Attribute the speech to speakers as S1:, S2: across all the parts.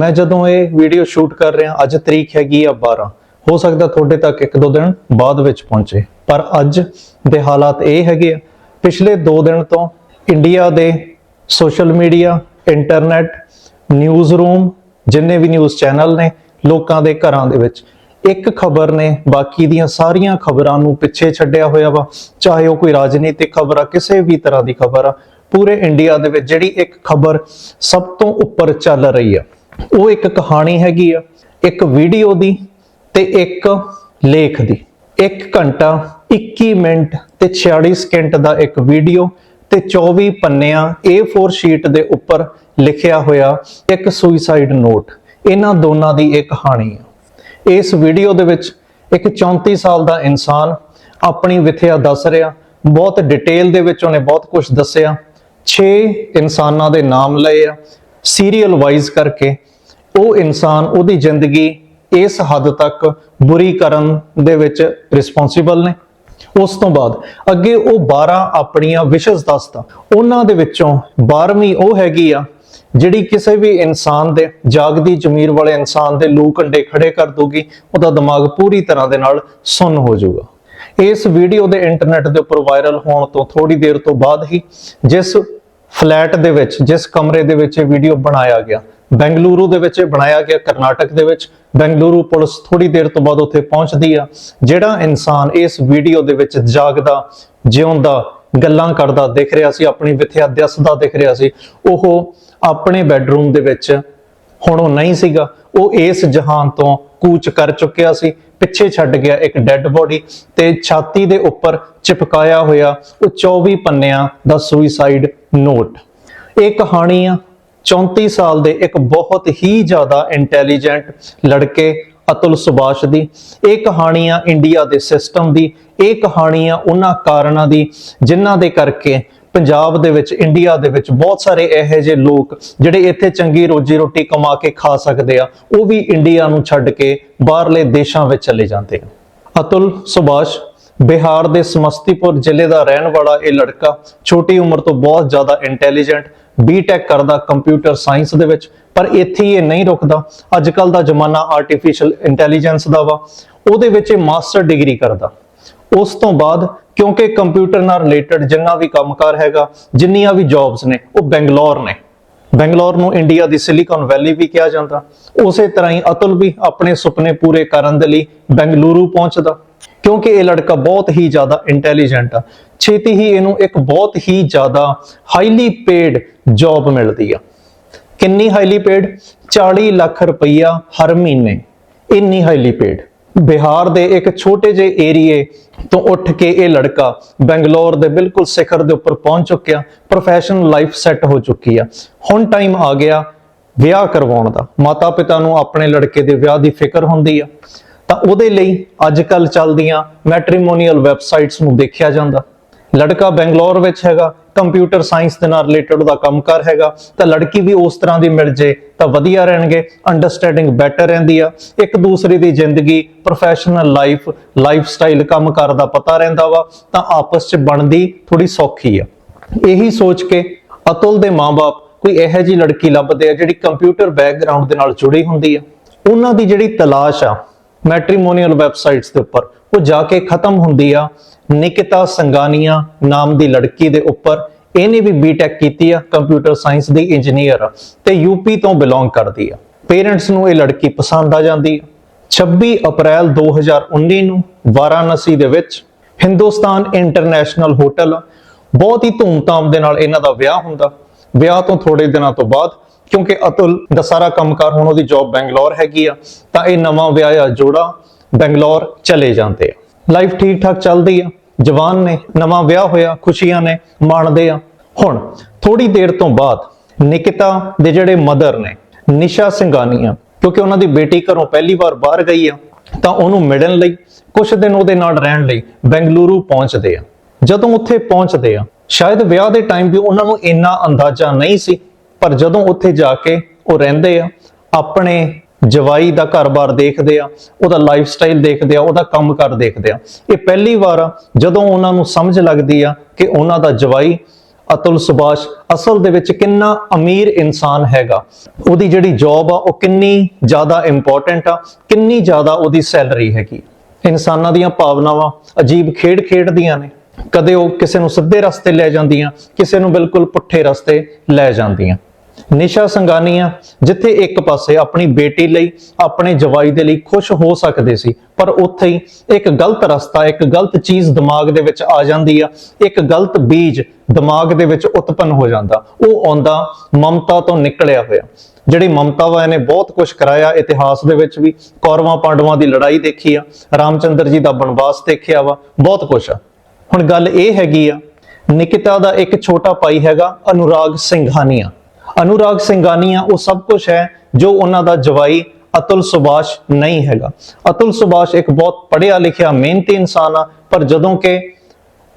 S1: ਮੈਂ ਜਦੋਂ ਇਹ ਵੀਡੀਓ ਸ਼ੂਟ ਕਰ ਰਿਹਾ, ਅੱਜ ਤਰੀਕ ਹੈਗੀ ਆ 12 ਹੋ ਸਕਦਾ ਤੁਹਾਡੇ ਤੱਕ ਇੱਕ ਦੋ ਦਿਨ ਬਾਅਦ ਵਿੱਚ ਪਹੁੰਚੇ। ਪਰ ਅੱਜ ਦੇ ਹਾਲਾਤ ਇਹ ਹੈਗੇ ਆ, ਪਿਛਲੇ 2 ਦਿਨ ਤੋਂ ਇੰਡੀਆ ਦੇ social media internet news room ਜਿੰਨੇ ਵੀ ਨਿਊਜ਼ ਚੈਨਲ ਨੇ ਲੋਕਾਂ ਦੇ ਘਰਾਂ ਦੇ ਵਿੱਚ, ਇੱਕ ਖਬਰ ਨੇ ਬਾਕੀ ਦੀਆਂ ਸਾਰੀਆਂ ਖਬਰਾਂ ਨੂੰ ਪਿੱਛੇ ਛੱਡਿਆ ਹੋਇਆ ਵਾ। ਚਾਹੇ ਉਹ ਕੋਈ ਰਾਜਨੀਤਿਕ ਖਬਰ ਆ, ਕਿਸੇ ਵੀ ਤਰ੍ਹਾਂ ਦੀ ਖਬਰ ਆ, ਪੂਰੇ ਇੰਡੀਆ ਦੇ ਵਿੱਚ ਜਿਹੜੀ ਇੱਕ ਖਬਰ ਸਭ ਤੋਂ ਉੱਪਰ ਚੱਲ ਰਹੀ ਆ। ਉਹ ਇੱਕ ਕਹਾਣੀ ਹੈਗੀ ਆ, ਇੱਕ ਵੀਡੀਓ ਦੀ ਤੇ ਇੱਕ ਲੇਖ ਦੀ। 1 ਘੰਟਾ 21 ਮਿੰਟ ਤੇ 46 ਸਕਿੰਟ ਦਾ ਇੱਕ ਵੀਡੀਓ ਤੇ 24 ਪੰਨਿਆਂ A4 ਸ਼ੀਟ ਦੇ ਉੱਪਰ ਲਿਖਿਆ ਹੋਇਆ ਇੱਕ ਸੁਇਸਾਈਡ ਨੋਟ ਇਹਨਾਂ ਦੋਨਾਂ ਦੀ ਇਹ ਕਹਾਣੀ ਹੈ ਇਸ ਵੀਡੀਓ ਦੇ ਵਿੱਚ ਇੱਕ 34 ਸਾਲ ਦਾ ਇਨਸਾਨ ਆਪਣੀ ਵਿਥਿਆ ਦੱਸ ਰਿਹਾ, ਬਹੁਤ ਡਿਟੇਲ ਦੇ ਵਿੱਚ ਉਹਨੇ ਬਹੁਤ ਕੁਝ ਦੱਸਿਆ। 6 ਇਨਸਾਨਾਂ ਦੇ ਨਾਮ ਲਏ ਆ। ਸੀਰੀਅਲ ਵਾਈਜ਼ ਕਰਕੇ ਉਹ ਇਨਸਾਨ ਉਹਦੀ ਜ਼ਿੰਦਗੀ ਇਸ ਹੱਦ ਤੱਕ ਬੁਰੀ ਕਰਨ ਦੇ ਵਿੱਚ ਰਿਸਪੌਂਸਿਬਲ ਨੇ। ਉਸ ਤੋਂ ਬਾਅਦ ਅੱਗੇ ਉਹ 12 ਆਪਣੀਆਂ ਵਿਸ਼ੇਸ ਦੱਸਦਾ। ਉਹਨਾਂ ਦੇ ਵਿੱਚੋਂ 12ਵੀਂ ਉਹ ਹੈਗੀ ਆ, ਜਿਹੜੀ ਕਿਸੇ ਵੀ ਇਨਸਾਨ ਦੇ ਜਾਗਦੀ ਜ਼ਮੀਰ ਵਾਲੇ ਇਨਸਾਨ ਦੇ ਲੂ ਕੰਡੇ ਖੜੇ ਕਰ ਦੂਗੀ ਉਹਦਾ ਦਿਮਾਗ ਪੂਰੀ ਤਰ੍ਹਾਂ ਦੇ ਨਾਲ ਸੁੰਨ ਹੋ ਜਾਊਗਾ। ਇਸ ਵੀਡੀਓ ਦੇ ਇੰਟਰਨੈਟ ਦੇ ਉੱਪਰ ਵਾਇਰਲ ਹੋਣ ਤੋਂ ਥੋੜੀ ਦੇਰ ਤੋਂ ਬਾਅਦ ਹੀ ਜਿਸ ਫਲੈਟ ਦੇ ਵਿੱਚ, ਜਿਸ ਕਮਰੇ ਦੇ ਵਿੱਚ ਇਹ ਵੀਡੀਓ ਬਣਾਇਆ ਗਿਆ। ਬੈਂਗਲੁਰੂ ਦੇ ਵਿੱਚ ਇਹ ਬਣਾਇਆ ਗਿਆ, ਕਰਨਾਟਕ ਦੇ ਵਿੱਚ। ਬੈਂਗਲੁਰੂ ਪੁਲਿਸ ਥੋੜੀ ਦੇਰ ਤੋਂ ਬਾਅਦ ਉੱਥੇ ਪਹੁੰਚਦੀ ਆ। ਜਿਹੜਾ ਇਨਸਾਨ ਇਸ ਵੀਡੀਓ ਦੇ ਵਿੱਚ ਜਾਗਦਾ, ਜਿਉਂਦਾ, ਗੱਲਾਂ ਕਰਦਾ ਦਿਖ ਰਿਹਾ ਸੀ, ਆਪਣੀ ਵਿਥਿਆ ਦੱਸਦਾ ਦਿਖ ਰਿਹਾ ਸੀ, ਉਹ ਆਪਣੇ ਬੈੱਡਰੂਮ ਦੇ ਵਿੱਚ ਹੁਣ ਉਹ ਨਹੀਂ ਸੀਗਾ। ਉਹ ਇਸ ਜਹਾਨ ਤੋਂ ਕੂਚ ਕਰ ਚੁੱਕਿਆ ਸੀ। ਪਿੱਛੇ ਛੱਡ ਗਿਆ ਇੱਕ ਡੈੱਡ ਬੋਡੀ ਤੇ ਛਾਤੀ ਦੇ ਉੱਪਰ ਚਿਪਕਾਇਆ ਹੋਇਆ ਉਹ 24 ਪੰਨਿਆਂ ਦਾ ਸੁਇਸਾਈਡ ਨੋਟ ਇਹ ਕਹਾਣੀ ਆ 34 ਸਾਲ ਦੇ ਇੱਕ ਬਹੁਤ ਹੀ ਜ਼ਿਆਦਾ ਇੰਟੈਲੀਜੈਂਟ ਲੜਕੇ ਅਤੁਲ ਸੁਭਾਸ਼ ਦੀ। ਇਹ ਕਹਾਣੀ ਆ, ਇੰਡੀਆ ਦੇ ਸਿਸਟਮ ਦੀ। ਇਹ ਕਹਾਣੀ ਆ, ਉਹਨਾਂ ਕਾਰਨਾਂ ਦੀ, ਜਿਨ੍ਹਾਂ ਦੇ ਕਰਕੇ ਪੰਜਾਬ ਦੇ ਵਿੱਚ ਇੰਡੀਆ ਦੇ ਵਿੱਚ ਬਹੁਤ ਸਾਰੇ ਇਹੋ ਜਿਹੇ ਲੋਕ ਜਿਹੜੇ ਇੱਥੇ ਚੰਗੀ ਰੋਜੀ ਰੋਟੀ ਕਮਾ ਕੇ ਖਾ ਸਕਦੇ ਆ, ਉਹ ਵੀ ਇੰਡੀਆ ਨੂੰ ਛੱਡ ਕੇ ਬਾਹਰਲੇ ਦੇਸ਼ਾਂ ਵਿੱਚ ਚਲੇ ਜਾਂਦੇ ਆ ਅਤੁਲ, ਸੁਭਾਸ਼, ਬਿਹਾਰ ਦੇ ਸਮਸਤੀਪੁਰ ਜ਼ਿਲ੍ਹੇ ਦਾ ਰਹਿਣ ਵਾਲਾ ਇਹ ਲੜਕਾ ਛੋਟੀ ਉਮਰ ਤੋਂ ਬਹੁਤ ਜ਼ਿਆਦਾ ਇੰਟੈਲੀਜੈਂਟ ਬੀਟੈਕ ਕਰਦਾ ਕੰਪਿਊਟਰ ਸਾਇੰਸ ਦੇ ਵਿੱਚ, ਪਰ ਇੱਥੇ ਹੀ ਇਹ ਨਹੀਂ ਰੁਕਦਾ। ਅੱਜ ਕੱਲ ਦਾ ਜ਼ਮਾਨਾ ਆਰਟੀਫੀਸ਼ੀਅਲ ਇੰਟੈਲੀਜੈਂਸ ਦਾ ਵਾ। ਉਹਦੇ ਵਿੱਚ ਇਹ ਮਾਸਟਰ ਡਿਗਰੀ ਕਰਦਾ। ਉਸ ਤੋਂ ਬਾਅਦ ਕਿਉਂਕਿ ਕੰਪਿਊਟਰ ਨਾਲ ਰਿਲੇਟਡ ਜਿੰਨਾ ਵੀ ਕੰਮਕਾਰ ਹੈਗਾ, ਜਿੰਨੀਆਂ ਵੀ ਜੌਬਸ ਨੇ, ਉਹ ਬੈਂਗਲੌਰ ਨੇ। ਬੈਂਗਲੌਰ ਨੂੰ ਇੰਡੀਆ ਦੀ ਸਿਲੀਕਨ ਵੈਲੀ ਵੀ ਕਿਹਾ ਜਾਂਦਾ। ਉਸੇ ਤਰ੍ਹਾਂ ਹੀ ਅਤੁਲ ਵੀ ਆਪਣੇ ਸੁਪਨੇ ਪੂਰੇ ਕਰਨ ਦੇ ਲਈ ਬੈਂਗਲੁਰੂ ਪਹੁੰਚਦਾ। ਕਿਉਂਕਿ ਇਹ ਲੜਕਾ ਬਹੁਤ ਹੀ ਜ਼ਿਆਦਾ ਇੰਟੈਲੀਜੈਂਟ ਆ। ਛੇਤੀ ਹੀ ਇਹਨੂੰ ਇੱਕ ਬਹੁਤ ਹੀ ਜ਼ਿਆਦਾ ਹਾਈਲੀ ਪੇਡ ਜੌਬ ਮਿਲਦੀ ਆ। ਕਿੰਨੀ ਹਾਈਲੀ ਪੇਡ 40 ਲੱਖ ਰੁਪਈਆ ਹਰ ਮਹੀਨੇ। ਇੰਨੀ ਹਾਈਲੀ ਪੇਡ ਬਿਹਾਰ ਦੇ ਇੱਕ ਛੋਟੇ ਜਿਹੇ ਏਰੀਏ ਤੋਂ ਉੱਠ ਕੇ ਇਹ ਲੜਕਾ ਬੈਂਗਲੌਰ ਦੇ ਬਿਲਕੁਲ ਸਿਖਰ ਦੇ ਉੱਪਰ ਪਹੁੰਚ ਚੁੱਕਿਆ ਪ੍ਰੋਫੈਸ਼ਨਲ ਲਾਈਫ ਸੈੱਟ ਹੋ ਚੁੱਕੀ ਆ। ਹੁਣ ਟਾਈਮ ਆ ਗਿਆ ਵਿਆਹ ਕਰਵਾਉਣ ਦਾ। ਮਾਤਾ ਪਿਤਾ ਨੂੰ ਆਪਣੇ ਲੜਕੇ ਦੇ ਵਿਆਹ ਦੀ ਫਿਕਰ ਹੁੰਦੀ ਆ। ਤਾਂ ਉਹਦੇ ਲਈ ਅੱਜ ਕੱਲ ਚੱਲਦੀਆਂ ਮੈਟ੍ਰੀਮੋਨੀਅਲ ਵੈਬਸਾਈਟਸ ਨੂੰ ਦੇਖਿਆ ਜਾਂਦਾ। ਲੜਕਾ ਬੈਂਗਲੌਰ ਵਿੱਚ ਹੈਗਾ, ਕੰਪਿਊਟਰ ਸਾਇੰਸ ਦੇ ਨਾਲ ਰਿਲੇਟਡ ਦਾ ਕੰਮਕਾਰ ਹੈਗਾ, ਤਾਂ ਲੜਕੀ ਵੀ ਉਸ ਤਰ੍ਹਾਂ ਦੀ ਮਿਲ ਜੇ ਤਾਂ ਵਧੀਆ ਰਹਿਣਗੇ ਅੰਡਰਸਟੈਂਡਿੰਗ ਬੈਟਰ ਰਹਿੰਦੀ ਆ। ਇੱਕ ਦੂਸਰੇ ਦੀ ਜ਼ਿੰਦਗੀ ਪ੍ਰੋਫੈਸ਼ਨਲ ਲਾਈਫ ਲਾਈਫ ਸਟਾਈਲ ਕੰਮਕਾਰ ਦਾ ਪਤਾ ਰਹਿੰਦਾ ਵਾ, ਤਾਂ ਆਪਸ 'ਚ ਬਣਦੀ ਥੋੜੀ ਸੌਖੀ ਆ। ਇਹੀ ਸੋਚ ਕੇ ਅਤੁਲ ਦੇ ਮਾਪੇ ਕੋਈ ਇਹੋ ਜੀ ਲੜਕੀ ਲੱਭਦੇ ਆ ਜਿਹੜੀ ਕੰਪਿਊਟਰ ਬੈਕਗ੍ਰਾਉਂਡ ਦੇ ਨਾਲ ਜੁੜੀ ਹੁੰਦੀ ਆ। ਉਹਨਾਂ ਦੀ ਜਿਹੜੀ ਤਲਾਸ਼ ਆ ਮੈਟ੍ਰੀਮੋਨੀਅਲ ਵੈਬਸਾਈਟਸ ਦੇ ਉੱਪਰ, ਉਹ ਜਾ ਕੇ ਖਤਮ ਹੁੰਦੀ ਆ। ਨਿਕਿਤਾ ਸੰਗਾਨੀਆ ਨਾਮ ਦੀ ਲੜਕੀ ਦੇ ਉੱਪਰ ਇਹਨੇ ਵੀ ਬੀਟੈਕ ਕੀਤੀ ਆ ਕੰਪਿਊਟਰ ਸਾਇੰਸ ਦੀ ਇੰਜੀਨੀਅਰ ਆ, ਤੇ ਯੂਪੀ ਤੋਂ ਬਿਲੋਂਗ ਕਰਦੀ ਆ। ਪੇਰੈਂਟਸ ਨੂੰ ਇਹ ਲੜਕੀ ਪਸੰਦ ਆ ਜਾਂਦੀ ਆ। 26 ਅਪ੍ਰੈਲ 2019 ਨੂੰ ਵਾਰਾਣਸੀ ਦੇ ਵਿੱਚ ਹਿੰਦੁਸਤਾਨ ਇੰਟਰਨੈਸ਼ਨਲ ਹੋਟਲ ਬਹੁਤ ਹੀ ਧੂਮਧਾਮ ਦੇ ਨਾਲ ਇਹਨਾਂ ਦਾ ਵਿਆਹ ਹੁੰਦਾ। ਵਿਆਹ ਤੋਂ ਥੋੜੇ ਦਿਨਾਂ ਤੋਂ ਬਾਅਦ, ਕਿਉਂਕਿ ਅਤੁਲ ਦਾ ਸਾਰਾ ਕੰਮਕਾਰ ਹੁਣ ਉਹਦੀ ਜੌਬ ਬੈਂਗਲੌਰ ਹੈਗੀ ਆ, ਤਾਂ ਇਹ ਨਵਾਂ ਵਿਆਹਿਆ ਜੋੜਾ ਬੈਂਗਲੌਰ ਚਲੇ ਜਾਂਦੇ ਆ। ਲਾਈਫ ਠੀਕ ਠਾਕ ਚੱਲਦੀ ਆ। ਜਵਾਨ ਨੇ, ਨਵਾਂ ਵਿਆਹ ਹੋਇਆ, ਖੁਸ਼ੀਆਂ ਨੇ, ਮਾਣਦੇ ਆ। ਹੁਣ ਥੋੜੀ ਦੇਰ ਤੋਂ ਬਾਅਦ, ਨਿਕਿਤਾ ਦੇ ਜਿਹੜੇ ਮਦਰ ਨੇ, ਨਿਸ਼ਾ ਸਿੰਘਾਨੀਆ, ਕਿਉਂਕਿ ਉਹਨਾਂ ਦੀ ਬੇਟੀ ਘਰੋਂ ਪਹਿਲੀ ਵਾਰ ਬਾਹਰ ਗਈ ਆ, ਤਾਂ ਉਹਨੂੰ ਮਿਲਣ ਲਈ ਕੁਝ ਦਿਨ ਉਹਦੇ ਨਾਲ ਰਹਿਣ ਲਈ ਬੈਂਗਲੁਰੂ ਪਹੁੰਚਦੇ ਆ। ਜਦੋਂ ਉੱਥੇ ਪਹੁੰਚਦੇ ਆ, ਸ਼ਾਇਦ ਵਿਆਹ ਦੇ ਟਾਈਮ ਵੀ ਉਹਨਾਂ ਨੂੰ ਇੰਨਾ ਅੰਦਾਜ਼ਾ ਨਹੀਂ ਸੀ, ਪਰ ਜਦੋਂ ਉੱਥੇ ਜਾ ਕੇ ਉਹ ਰਹਿੰਦੇ ਆ, ਆਪਣੇ ਜਵਾਈ ਦਾ ਘਰ-ਬਾਰ ਦੇਖਦੇ ਆ, ਉਹਦਾ ਲਾਈਫ ਸਟਾਈਲ ਦੇਖਦੇ ਆ, ਉਹਦਾ ਕੰਮ ਕਾਰ ਦੇਖਦੇ ਆ। ਇਹ ਪਹਿਲੀ ਵਾਰ ਆ ਜਦੋਂ ਉਹਨਾਂ ਨੂੰ ਸਮਝ ਲੱਗਦੀ ਆ ਕਿ ਉਹਨਾਂ ਦਾ ਜਵਾਈ ਅਤੁਲ ਸੁਭਾਸ਼ ਅਸਲ ਦੇ ਵਿੱਚ ਕਿੰਨਾ ਅਮੀਰ ਇਨਸਾਨ ਹੈਗਾ। ਉਹਦੀ ਜਿਹੜੀ ਜੌਬ ਆ, ਉਹ ਕਿੰਨੀ ਜ਼ਿਆਦਾ ਇੰਪੋਰਟੈਂਟ ਆ, ਕਿੰਨੀ ਜ਼ਿਆਦਾ ਉਹਦੀ ਸੈਲਰੀ ਹੈਗੀ। ਇਨਸਾਨਾਂ ਦੀਆਂ ਭਾਵਨਾਵਾਂ ਅਜੀਬ ਖੇਡ ਖੇਡਦੀਆਂ ਨੇ। ਕਦੇ ਉਹ ਕਿਸੇ ਨੂੰ ਸਿੱਧੇ ਰਸਤੇ ਲੈ ਜਾਂਦੀਆਂ, ਕਿਸੇ ਨੂੰ ਬਿਲਕੁਲ ਪੁੱਠੇ ਰਸਤੇ ਲੈ ਜਾਂਦੀਆਂ। ਨਿਸ਼ਾ ਸੰਗਾਨੀਆ ਜਿੱਥੇ ਇੱਕ ਪਾਸੇ ਆਪਣੀ ਬੇਟੀ ਲਈ, ਆਪਣੇ ਜਵਾਈ ਦੇ ਲਈ ਖੁਸ਼ ਹੋ ਸਕਦੇ ਸੀ, ਪਰ ਉੱਥੇ ਹੀ ਇੱਕ ਗਲਤ ਰਸਤਾ, ਇੱਕ ਗਲਤ ਚੀਜ਼ ਦਿਮਾਗ ਦੇ ਵਿੱਚ ਆ ਜਾਂਦੀ ਆ, ਇੱਕ ਗਲਤ ਬੀਜ ਦਿਮਾਗ ਦੇ ਵਿੱਚ ਉਤਪੰਨ ਹੋ ਜਾਂਦਾ। ਉਹ ਆਉਂਦਾ ਮਮਤਾ ਤੋਂ ਨਿਕਲਿਆ ਹੋਇਆ। ਜਿਹੜੀ ਮਮਤਾ ਵਾ ਇਹਨੇ ਬਹੁਤ ਕੁਝ ਕਰਾਇਆ, ਇਤਿਹਾਸ ਦੇ ਵਿੱਚ ਵੀ ਕੌਰਵਾਂ ਪਾਂਡਵਾਂ ਦੀ ਲੜਾਈ ਦੇਖੀ ਆ, ਰਾਮਚੰਦਰ ਜੀ ਦਾ ਬਨਵਾਸ ਦੇਖਿਆ ਵਾ, ਬਹੁਤ ਕੁਝ ਆ। ਹੁਣ ਗੱਲ ਇਹ ਹੈਗੀ ਆ, ਨਿਕਿਤਾ ਦਾ ਇੱਕ ਛੋਟਾ ਭਾਈ ਹੈਗਾ ਅਨੁਰਾਗ ਸਿੰਘਾਨੀਆ। ਅਨੁਰਾਗ ਸਿੰਘਾਨੀਆ, ਉਹ ਸਭ ਕੁਝ ਹੈ ਜੋ ਉਹਨਾਂ ਦਾ ਜਵਾਈ ਅਤੁਲ ਸੁਭਾਸ਼ ਨਹੀਂ ਹੈਗਾ। ਅਤੁਲ ਸੁਭਾਸ਼ ਇੱਕ ਬਹੁਤ ਪੜ੍ਹਿਆ ਲਿਖਿਆ, ਮਿਹਨਤੀ ਇਨਸਾਨ ਆ, ਪਰ ਜਦੋਂ ਕਿ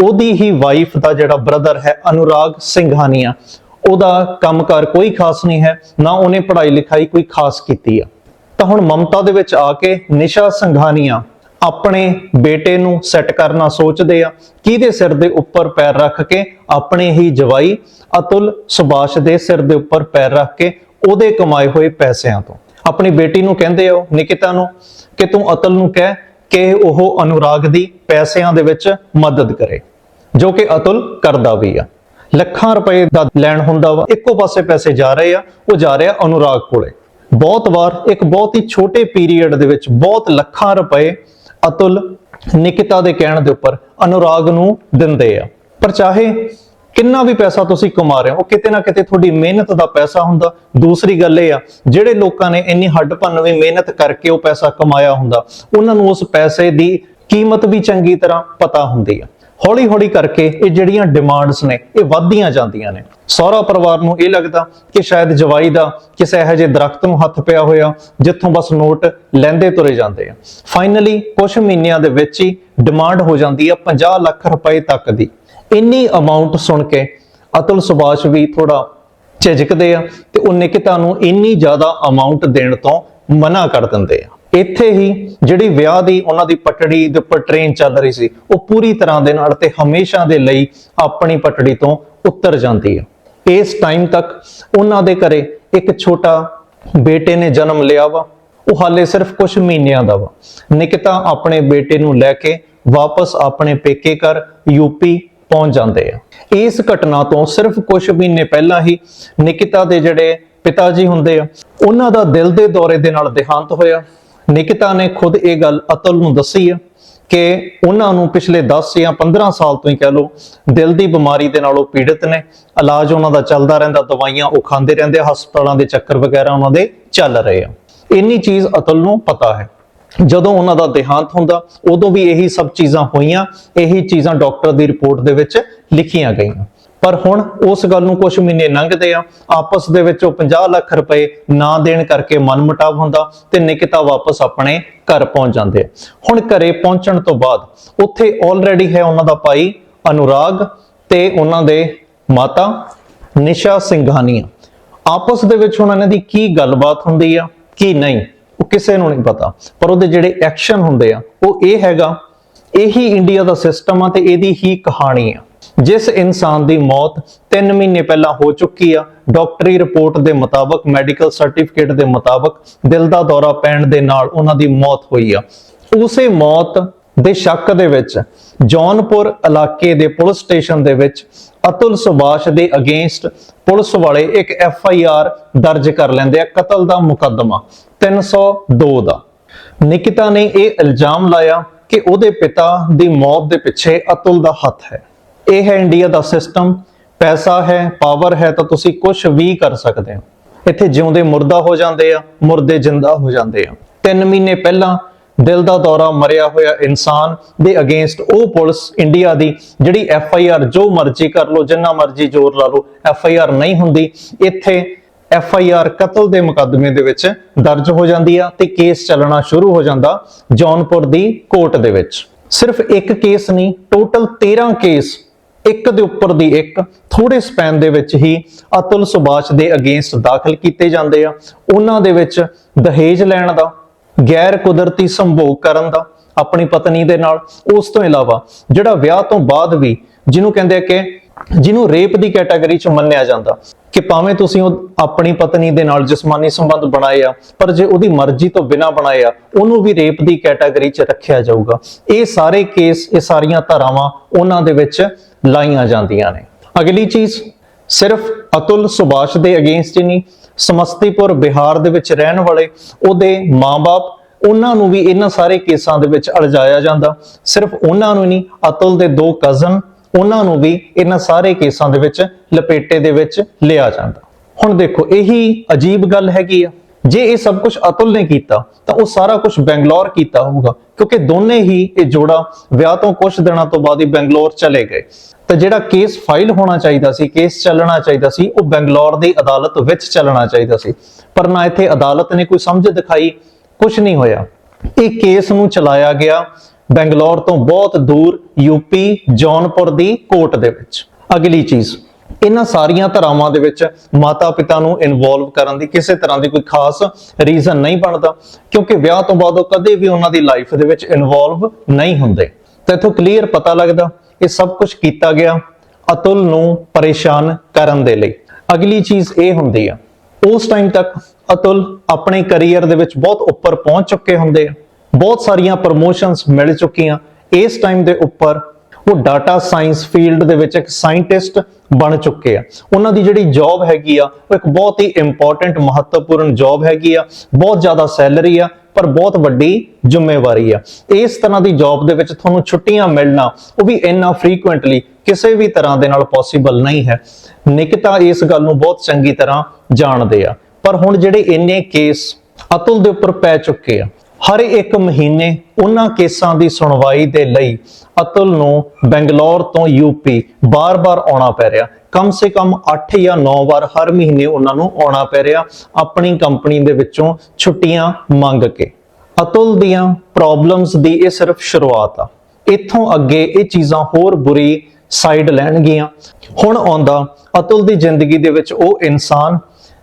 S1: ਉਹਦੀ ਹੀ ਵਾਈਫ ਦਾ ਜਿਹੜਾ ਬ੍ਰਦਰ ਹੈ, ਅਨੁਰਾਗ ਸਿੰਘਾਨੀਆ, ਉਹਦਾ ਕੰਮਕਾਰ ਕੋਈ ਖਾਸ ਨਹੀਂ ਹੈ, ਨਾ ਉਹਨੇ ਪੜ੍ਹਾਈ ਲਿਖਾਈ ਕੋਈ ਖਾਸ ਕੀਤੀ ਆ। ਤਾਂ ਹੁਣ ਮਮਤਾ ਦੇ ਵਿੱਚ ਆ ਕੇ ਨਿਸ਼ਾ ਸੰਘਾਨੀਆ ਆਪਣੇ ਬੇਟੇ ਨੂੰ ਸੈੱਟ ਕਰਨਾ ਸੋਚਦੇ ਆ। ਕਿਹਦੇ ਸਿਰ ਦੇ ਉੱਪਰ ਪੈਰ ਰੱਖ ਕੇ ਆਪਣੇ ਹੀ ਜਵਾਈ ਅਤੁਲ ਸੁਭਾਸ਼ ਦੇ ਸਿਰ ਦੇ ਉੱਪਰ ਪੈਰ ਰੱਖ ਕੇ ਉਹਦੇ ਕਮਾਏ ਹੋਏ ਪੈਸਿਆਂ ਤੋਂ। ਆਪਣੀ ਬੇਟੀ ਨੂੰ ਕਹਿੰਦੇ ਆ ਉਹ, ਨਿਕਿਤਾ ਨੂੰ, ਕਿ ਤੂੰ ਅਤੁਲ ਨੂੰ ਕਹਿ ਕਿ ਉਹ ਅਨੁਰਾਗ ਦੀ ਪੈਸਿਆਂ ਦੇ ਵਿੱਚ ਮਦਦ ਕਰੇ, ਜੋ ਕਿ ਅਤੁਲ ਕਰਦਾ ਵੀ ਆ। ਲੱਖਾਂ ਰੁਪਏ ਦਾ ਲੈਣ ਹੁੰਦਾ ਵਾ, ਇੱਕੋ ਪਾਸੇ ਪੈਸੇ ਜਾ ਰਹੇ ਆ, ਉਹ ਜਾ ਰਿਹਾ ਅਨੁਰਾਗ ਕੋਲੇ। ਬਹੁਤ ਵਾਰ, ਇੱਕ ਬਹੁਤ ਹੀ ਛੋਟੇ ਪੀਰੀਅਡ ਦੇ ਵਿੱਚ ਬਹੁਤ ਲੱਖਾਂ ਰੁਪਏ ਅਤੁਲ ਨਿਕਿਤਾ ਦੇ ਕਹਿਣ ਦੇ ਉੱਪਰ ਅਨੁਰਾਗ ਨੂੰ ਦਿੰਦੇ ਆ। ਪਰ ਚਾਹੇ ਕਿੰਨਾ ਵੀ ਪੈਸਾ ਤੁਸੀਂ ਕਮਾ ਰਹੇ ਹੋ, ਉਹ ਕਿਤੇ ਨਾ ਕਿਤੇ ਤੁਹਾਡੀ ਮਿਹਨਤ ਦਾ ਪੈਸਾ ਹੁੰਦਾ। ਦੂਸਰੀ ਗੱਲ ਇਹ ਆ, ਜਿਹੜੇ ਲੋਕਾਂ ਨੇ ਇੰਨੀ ਹੱਡ ਭੰਨਵੀਂ ਮਿਹਨਤ ਕਰਕੇ ਉਹ ਪੈਸਾ ਕਮਾਇਆ ਹੁੰਦਾ, ਉਹਨਾਂ ਨੂੰ ਉਸ ਪੈਸੇ ਦੀ ਕੀਮਤ ਵੀ ਚੰਗੀ ਤਰ੍ਹਾਂ ਪਤਾ ਹੁੰਦੀ ਆ। ਹੌਲੀ ਹੌਲੀ ਕਰਕੇ ਇਹ ਜਿਹੜੀਆਂ ਡਿਮਾਂਡਸ ਨੇ, ਇਹ ਵੱਧਦੀਆਂ ਜਾਂਦੀਆਂ ਨੇ। ਸਹੁਰਾ ਪਰਿਵਾਰ ਨੂੰ ਇਹ ਲੱਗਦਾ ਕਿ ਸ਼ਾਇਦ ਜਵਾਈ ਦਾ ਕਿਸੇ ਇਹੋ ਜਿਹੇ ਦਰਖਤ ਨੂੰ ਹੱਥ ਪਿਆ ਹੋਇਆ, ਜਿੱਥੋਂ ਬਸ ਨੋਟ ਲੈਂਦੇ ਤੁਰੇ ਜਾਂਦੇ ਆ। ਫਾਈਨਲੀ ਕੁਝ ਮਹੀਨਿਆਂ ਦੇ ਵਿੱਚ ਹੀ ਡਿਮਾਂਡ ਹੋ ਜਾਂਦੀ ਆ 50 ਲੱਖ ਰੁਪਏ ਤੱਕ ਦੀ। ਇੰਨੀ ਅਮਾਉਂਟ ਸੁਣ ਕੇ ਅਤੁਲ ਸੁਭਾਸ਼ ਵੀ ਥੋੜਾ ਝਿਜਕਦੇ ਆ ਤੇ ਉਹ ਨਿਕਿਤਾ ਨੂੰ ਇੰਨੀ ਜ਼ਿਆਦਾ ਅਮਾਉਂਟ ਦੇਣ ਤੋਂ ਮਨਾ ਕਰ ਦਿੰਦੇ ਆ। ਇੱਥੇ ਹੀ ਜਿਹੜੀ ਵਿਆਹ ਦੀ ਉਹਨਾਂ ਦੀ ਪਟੜੀ ਦੇ ਉੱਪਰ ਟ੍ਰੇਨ ਚੱਲ ਰਹੀ ਸੀ, ਉਹ ਪੂਰੀ ਤਰ੍ਹਾਂ ਦੇ ਨਾਲ ਤੇ ਹਮੇਸ਼ਾ ਦੇ ਲਈ ਆਪਣੀ ਪਟੜੀ ਤੋਂ ਉੱਤਰ ਜਾਂਦੀ ਹੈ ਇਸ ਟਾਈਮ ਤੱਕ ਉਹਨਾਂ ਦੇ ਘਰੇ ਇੱਕ ਛੋਟਾ ਬੇਟੇ ਨੇ ਜਨਮ ਲਿਆ ਵਾ। ਉਹ ਹਾਲੇ ਸਿਰਫ ਕੁਝ ਮਹੀਨਿਆਂ ਦਾ ਵਾ। ਨਿਕਿਤਾ ਆਪਣੇ ਬੇਟੇ ਨੂੰ ਲੈ ਕੇ ਵਾਪਸ ਆਪਣੇ ਪੇਕੇ ਘਰ ਯੂਪੀ ਪਹੁੰਚ ਜਾਂਦੇ ਆ। ਇਸ ਘਟਨਾ ਤੋਂ ਸਿਰਫ ਕੁਝ ਮਹੀਨੇ ਪਹਿਲਾਂ ਹੀ ਨਿਕਿਤਾ ਦੇ ਜਿਹੜੇ ਪਿਤਾ ਜੀ ਹੁੰਦੇ ਆ, ਉਹਨਾਂ ਦਾ ਦਿਲ ਦੇ ਦੌਰੇ ਦੇ ਨਾਲ ਦੇਹਾਂਤ ਹੋਇਆ। ਨਿਕਿਤਾ ਨੇ ਖੁਦ ਇਹ ਗੱਲ ਅਤਲ ਨੂੰ ਦੱਸੀ ਆ ਕਿ ਉਹਨਾਂ ਨੂੰ ਪਿਛਲੇ 10 ਜਾਂ 15 ਸਾਲ ਤੋਂ ਹੀ ਕਹਿ ਲਓ, ਦਿਲ ਦੀ ਬਿਮਾਰੀ ਦੇ ਨਾਲ ਉਹ ਪੀੜਤ ਨੇ। ਇਲਾਜ ਉਹਨਾਂ ਦਾ ਚੱਲਦਾ ਰਹਿੰਦਾ, ਦਵਾਈਆਂ ਉਹ ਖਾਂਦੇ ਰਹਿੰਦੇ, ਹਸਪਤਾਲਾਂ ਦੇ ਚੱਕਰ ਵਗੈਰਾ ਉਹਨਾਂ ਦੇ ਚੱਲ ਰਹੇ ਆ। ਇੰਨੀ ਚੀਜ਼ ਅਤਲ ਨੂੰ ਪਤਾ ਹੈ। ਜਦੋਂ ਉਹਨਾਂ ਦਾ ਦੇਹਾਂਤ ਹੁੰਦਾ, ਉਦੋਂ ਵੀ ਇਹੀ ਸਭ ਚੀਜ਼ਾਂ ਹੋਈਆਂ, ਇਹੀ ਚੀਜ਼ਾਂ ਡਾਕਟਰ ਦੀ ਰਿਪੋਰਟ ਦੇ ਵਿੱਚ ਲਿਖੀਆਂ ਗਈਆਂ। ਪਰ ਹੁਣ ਉਸ ਗੱਲ ਨੂੰ ਕੁਝ ਮਹੀਨੇ ਲੰਘਦੇ ਆ, ਆਪਸ ਦੇ ਵਿੱਚ ਉਹ 50 ਲੱਖ ਰੁਪਏ ਨਾ ਦੇਣ ਕਰਕੇ ਮਨਮੁਟਾਵ ਹੁੰਦਾ ਤੇ ਨਿਕਿਤਾ ਵਾਪਸ ਆਪਣੇ ਘਰ ਪਹੁੰਚ ਜਾਂਦੇ ਆ। ਹੁਣ ਘਰੇ ਪਹੁੰਚਣ ਤੋਂ ਬਾਅਦ ਉੱਥੇ ਆਲਰੇਡੀ ਹੈ ਉਹਨਾਂ ਦਾ ਭਾਈ ਅਨੁਰਾਗ ਤੇ ਉਹਨਾਂ ਦੇ ਮਾਤਾ ਨਿਸ਼ਾ ਸਿੰਘਾਨੀਆ। ਆਪਸ ਦੇ ਵਿੱਚ ਉਹਨਾਂ ਦੀ ਕੀ ਗੱਲਬਾਤ ਹੁੰਦੀ ਆ, ਕੀ ਨਹੀਂ, ਉਹ ਕਿਸੇ ਨੂੰ ਨਹੀਂ ਪਤਾ। ਪਰ ਉਹਦੇ ਜਿਹੜੇ ਐਕਸ਼ਨ ਹੁੰਦੇ ਆ, ਉਹ ਇਹ ਹੈਗਾ, ਇਹੀ ਇੰਡੀਆ ਦਾ ਸਿਸਟਮ ਆ ਤੇ ਇਹਦੀ ਹੀ ਕਹਾਣੀ ਆ। ਜਿਸ ਇਨਸਾਨ ਦੀ ਮੌਤ 3 ਮਹੀਨੇ ਪਹਿਲਾਂ ਹੋ ਚੁੱਕੀ ਆ, ਡਾਕਟਰੀ ਰਿਪੋਰਟ ਦੇ ਮੁਤਾਬਕ, ਮੈਡੀਕਲ ਸਰਟੀਫਿਕੇਟ ਦੇ ਮੁਤਾਬਕ ਦਿਲ ਦਾ ਦੌਰਾ ਪੈਣ ਦੇ ਨਾਲ ਉਹਨਾਂ ਦੀ ਮੌਤ ਹੋਈ ਆ। ਉਸੇ ਮੌਤ ਦੇ ਸ਼ੱਕ ਦੇ ਵਿੱਚ, ਜੌਨਪੁਰ ਇਲਾਕੇ ਦੇ ਪੁਲਿਸ ਸਟੇਸ਼ਨ ਦੇ ਵਿੱਚ ਅਤੁਲ ਸੁਭਾਸ਼ ਦੇ ਅਗੇਂਸਟ ਪੁਲਿਸ ਵਾਲੇ ਇੱਕ ਐਫ ਆਈ ਆਰ ਦਰਜ ਕਰ ਲੈਂਦੇ ਆ, ਕਤਲ ਦਾ ਮੁਕੱਦਮਾ 302 ਦਾ। ਨਿਕਿਤਾ ਨੇ ਇਹ ਇਲਜ਼ਾਮ ਲਾਇਆ ਕਿ ਉਹਦੇ ਪਿਤਾ ਦੀ ਮੌਤ ਦੇ ਪਿੱਛੇ ਅਤੁਲ ਦਾ ਹੱਥ ਹੈ। ਇਹ ਹੈ ਇੰਡੀਆ ਦਾ ਸਿਸਟਮ ਪੈਸਾ ਹੈ ਪਾਵਰ ਹੈ, ਤਾਂ ਤੁਸੀਂ ਕੁਝ ਵੀ ਕਰ ਸਕਦੇ ਹੋ। ਇੱਥੇ ਜਿਉਂਦੇ ਮੁਰਦਾ ਹੋ ਜਾਂਦੇ ਆ, ਮੁਰਦੇ ਜਿੰਦਾ ਹੋ ਜਾਂਦੇ ਆ। 3 ਮਹੀਨੇ ਪਹਿਲਾਂ ਦਿਲ ਦਾ ਦੌਰਾ ਮਰਿਆ ਹੋਇਆ ਇਨਸਾਨ ਦੇ ਅਗੇਂਸਟ ਉਹ ਪੁਲਿਸ ਇੰਡੀਆ ਦੀ, ਜਿਹੜੀ ਐਫ ਆਈ ਆਰ ਜੋ ਮਰਜ਼ੀ ਕਰ ਲੋ ਜਿੰਨਾ ਮਰਜ਼ੀ ਜ਼ੋਰ ਲਾ ਲੋ ਐਫ ਆਈ ਆਰ ਨਹੀਂ ਹੁੰਦੀ। ਇੱਥੇ ਐਫ ਆਈ ਆਰ ਕਤਲ ਦੇ ਮੁਕੱਦਮੇ ਦੇ ਵਿੱਚ ਦਰਜ ਹੋ ਜਾਂਦੀ ਆ ਤੇ ਕੇਸ ਚੱਲਣਾ ਸ਼ੁਰੂ ਹੋ ਜਾਂਦਾ ਜੌਨਪੁਰ ਦੀ ਕੋਰਟ ਦੇ ਵਿੱਚ। ਸਿਰਫ ਇੱਕ ਕੇਸ ਨਹੀਂ ਟੋਟਲ 13 ਕੇਸ ਇੱਕ ਦੇ ਉੱਪਰ ਦੀ ਇੱਕ, ਥੋੜੇ ਸਪੈਨ ਦੇ ਵਿੱਚ ਹੀ ਅਤੁਲ ਸੁਭਾਸ਼ ਦੇ ਅਗੇਂਸਟ ਦਾਖਲ ਕੀਤੇ ਜਾਂਦੇ ਆ। ਉਹਨਾਂ ਦੇ ਵਿੱਚ ਦਹੇਜ ਲੈਣ ਦਾ, ਗੈਰ ਕੁਦਰਤੀ ਸੰਭੋਗ ਕਰਨ ਦਾ, ਆਪਣੀ ਪਤਨੀ ਦੇ ਨਾਲ। ਉਸ ਤੋਂ ਇਲਾਵਾ ਜਿਹੜਾ ਵਿਆਹ ਤੋਂ ਬਾਅਦ ਵੀ ਜਿਹਨੂੰ ਕਹਿੰਦੇ ਆ ਕਿ ਜਿਹਨੂੰ ਰੇਪ ਦੀ ਕੈਟਾਗਰੀ 'ਚ ਮੰਨਿਆ ਜਾਂਦਾ ਕਿ ਭਾਵੇਂ ਤੁਸੀਂ ਉਹ ਆਪਣੀ ਪਤਨੀ ਦੇ ਨਾਲ ਜਿਸਮਾਨੀ ਸੰਬੰਧ ਬਣਾਏ ਆ, ਪਰ ਜੇ ਉਹਦੀ ਮਰਜ਼ੀ ਤੋਂ ਬਿਨਾ ਬਣਾਏ ਆ, ਉਹਨੂੰ ਵੀ ਰੇਪ ਦੀ ਕੈਟਾਗਰੀ 'ਚ ਰੱਖਿਆ ਜਾਊਗਾ। ਇਹ ਸਾਰੇ ਕੇਸ, ਇਹ ਸਾਰੀਆਂ ਧਾਰਾਵਾਂ ਉਹਨਾਂ ਦੇ ਵਿੱਚ ਲਾਈਆਂ ਜਾਂਦੀਆਂ ਨੇ। ਅਗਲੀ ਚੀਜ਼, ਸਿਰਫ ਅਤੁਲ ਸੁਭਾਸ਼ ਦੇ ਅਗੇਂਸਟ ਹੀ ਨਹੀਂ, ਸਮਸਤੀਪੁਰ, ਬਿਹਾਰ ਦੇ ਵਿੱਚ ਰਹਿਣ ਵਾਲੇ, ਉਹਦੇ ਮਾਪੇ ਉਹਨਾਂ ਨੂੰ ਵੀ ਇਹਨਾਂ ਸਾਰੇ ਕੇਸਾਂ ਦੇ ਵਿੱਚ ਅਲਝਾਇਆ ਜਾਂਦਾ। ਸਿਰਫ ਉਹਨਾਂ ਨੂੰ ਨਹੀਂ, ਅਤੁਲ ਦੇ ਦੋ ਕਜ਼ਨ ਉਹਨਾਂ ਨੂੰ ਵੀ ਇਹਨਾਂ ਸਾਰੇ ਕੇਸਾਂ ਦੇ ਵਿੱਚ, ਲਪੇਟੇ ਦੇ ਵਿੱਚ ਲਿਆ ਜਾਂਦਾ। ਹੁਣ ਦੇਖੋ, ਇਹੀ ਅਜੀਬ ਗੱਲ ਹੈਗੀ ਆ। ਜੇ ਇਹ ਸਭ ਕੁਝ ਅਤੁਲ ਨੇ ਕੀਤਾ, ਤਾਂ ਉਹ ਸਾਰਾ ਕੁਝ ਬੈਂਗਲੌਰ ਕੀਤਾ ਹੋਊਗਾ, ਕਿਉਂਕਿ ਦੋਨੇ ਹੀ ਇਹ ਜੋੜਾ ਵਿਆਹ ਤੋਂ ਕੁਝ ਦਿਨਾਂ ਤੋਂ ਬਾਅਦ ਹੀ ਬੈਂਗਲੌਰ ਚਲੇ ਗਏ। ਤਾਂ ਜਿਹੜਾ ਕੇਸ ਫਾਈਲ ਹੋਣਾ ਚਾਹੀਦਾ ਸੀ, ਕੇਸ ਚੱਲਣਾ ਚਾਹੀਦਾ ਸੀ, ਉਹ ਬੈਂਗਲੌਰ ਦੀ ਅਦਾਲਤ ਵਿੱਚ ਚੱਲਣਾ ਚਾਹੀਦਾ ਸੀ। ਪਰ ਨਾ ਇੱਥੇ ਅਦਾਲਤ ਨੇ ਕੋਈ ਸਮਝ ਦਿਖਾਈ ਕੁਝ ਨਹੀਂ ਹੋਇਆ। ਇਹ ਕੇਸ ਨੂੰ ਚਲਾਇਆ ਗਿਆ ਬੈਂਗਲੌਰ ਤੋਂ ਬਹੁਤ ਦੂਰ ਯੂਪੀ ਜੌਨਪੁਰ ਦੀ ਕੋਟ ਦੇ ਵਿੱਚ। ਅਗਲੀ ਚੀਜ਼, ਇਹਨਾਂ ਸਾਰੀਆਂ ਧਰਾਵਾਂ ਦੇ ਵਿੱਚ ਮਾਤਾ ਪਿਤਾ ਨੂੰ ਇਨਵੋਲਵ ਕਰਨ ਦੀ ਕਿਸੇ ਤਰ੍ਹਾਂ ਦੀ ਕੋਈ ਖਾਸ ਰੀਜ਼ਨ ਨਹੀਂ ਬਣਦਾ, ਕਿਉਂਕਿ ਵਿਆਹ ਤੋਂ ਬਾਅਦ ਉਹ ਕਦੇ ਵੀ ਉਹਨਾਂ ਦੀ ਲਾਈਫ ਦੇ ਵਿੱਚ ਇਨਵੋਲਵ ਨਹੀਂ ਹੁੰਦੇ। ਤਾਂ ਇਥੋਂ ਕਲੀਅਰ ਪਤਾ ਲੱਗਦਾ, ਇਹ ਸਭ ਕੁਝ ਕੀਤਾ ਗਿਆ ਅਤੁਲ ਨੂੰ ਪਰੇਸ਼ਾਨ ਕਰਨ ਦੇ ਲਈ। ਅਗਲੀ ਚੀਜ਼ ਇਹ ਹੁੰਦੀ ਆ, ਉਸ ਟਾਈਮ ਤੱਕ ਅਤੁਲ ਆਪਣੇ ਕੈਰੀਅਰ ਦੇ ਵਿੱਚ ਬਹੁਤ ਉੱਪਰ ਪਹੁੰਚ ਚੁੱਕੇ ਹੁੰਦੇ ਆ। ਬਹੁਤ ਸਾਰੀਆਂ ਪ੍ਰਮੋਸ਼ਨਸ ਮਿਲ ਚੁੱਕੀਆਂ। ਇਸ ਟਾਈਮ ਦੇ ਉੱਪਰ ਉਹ ਡਾਟਾ ਸਾਇੰਸ ਫੀਲਡ ਦੇ ਵਿੱਚ ਇੱਕ ਸਾਇੰਟਿਸਟ ਬਣ ਚੁੱਕੇ ਆ। ਉਹਨਾਂ ਦੀ ਜਿਹੜੀ ਜੌਬ ਹੈਗੀ ਆ, ਉਹ ਇੱਕ ਬਹੁਤ ਹੀ ਇੰਪੋਰਟੈਂਟ ਮਹੱਤਵਪੂਰਨ ਜੌਬ ਹੈਗੀ ਆ। ਬਹੁਤ ਜ਼ਿਆਦਾ ਸੈਲਰੀ ਆ, ਪਰ ਬਹੁਤ ਵੱਡੀ ਜ਼ਿੰਮੇਵਾਰੀ ਆ। ਇਸ ਤਰ੍ਹਾਂ ਦੀ ਜੌਬ ਦੇ ਵਿੱਚ ਤੁਹਾਨੂੰ ਛੁੱਟੀਆਂ ਮਿਲਣਾ, ਉਹ ਵੀ ਇੰਨਾ ਫ੍ਰੀਕੁਐਂਟਲੀ ਕਿਸੇ ਵੀ ਤਰ੍ਹਾਂ ਦੇ ਨਾਲ ਪੋਸੀਬਲ ਨਹੀਂ ਹੈ। ਨਿਕਿਤਾ ਇਸ ਗੱਲ ਨੂੰ ਬਹੁਤ ਚੰਗੀ ਤਰ੍ਹਾਂ ਜਾਣਦੇ ਆ। ਪਰ ਹੁਣ ਜਿਹੜੇ ਇੰਨੇ ਕੇਸ ਅਤੁਲ ਦੇ ਉੱਪਰ ਪੈ ਚੁੱਕੇ ਆ ਹਰ ਇੱਕ ਮਹੀਨੇ ਉਹਨਾਂ ਕੇਸਾਂ ਦੀ ਸੁਣਵਾਈ ਦੇ ਲਈ ਅਤੁਲ ਨੂੰ ਬੈਂਗਲੌਰ ਤੋਂ ਯੂਪੀ ਬਾਰ-ਬਾਰ ਆਉਣਾ ਪੈ ਰਿਹਾ। ਕਮ ਸੇ ਕਮ 8 ਜਾਂ 9 ਵਾਰ ਹਰ ਮਹੀਨੇ ਉਹਨਾਂ ਨੂੰ ਆਉਣਾ ਪੈ ਰਿਹਾ, ਆਪਣੀ ਕੰਪਨੀ ਦੇ ਵਿੱਚੋਂ ਛੁੱਟੀਆਂ ਮੰਗ ਕੇ। ਅਤੁਲ ਦੀਆਂ ਪ੍ਰੋਬਲਮਸ ਦੀ ਇਹ ਸਿਰਫ ਸ਼ੁਰੂਆਤ ਆ। ਇੱਥੋਂ ਅੱਗੇ ਇਹ ਚੀਜ਼ਾਂ ਹੋਰ ਬੁਰੀ ਸਾਈਡ ਲੈਣਗੀਆਂ। ਹੁਣ ਆਉਂਦਾ ਅਤੁਲ ਦੀ ਜ਼ਿੰਦਗੀ ਦੇ ਵਿੱਚ ਉਹ ਇਨਸਾਨ,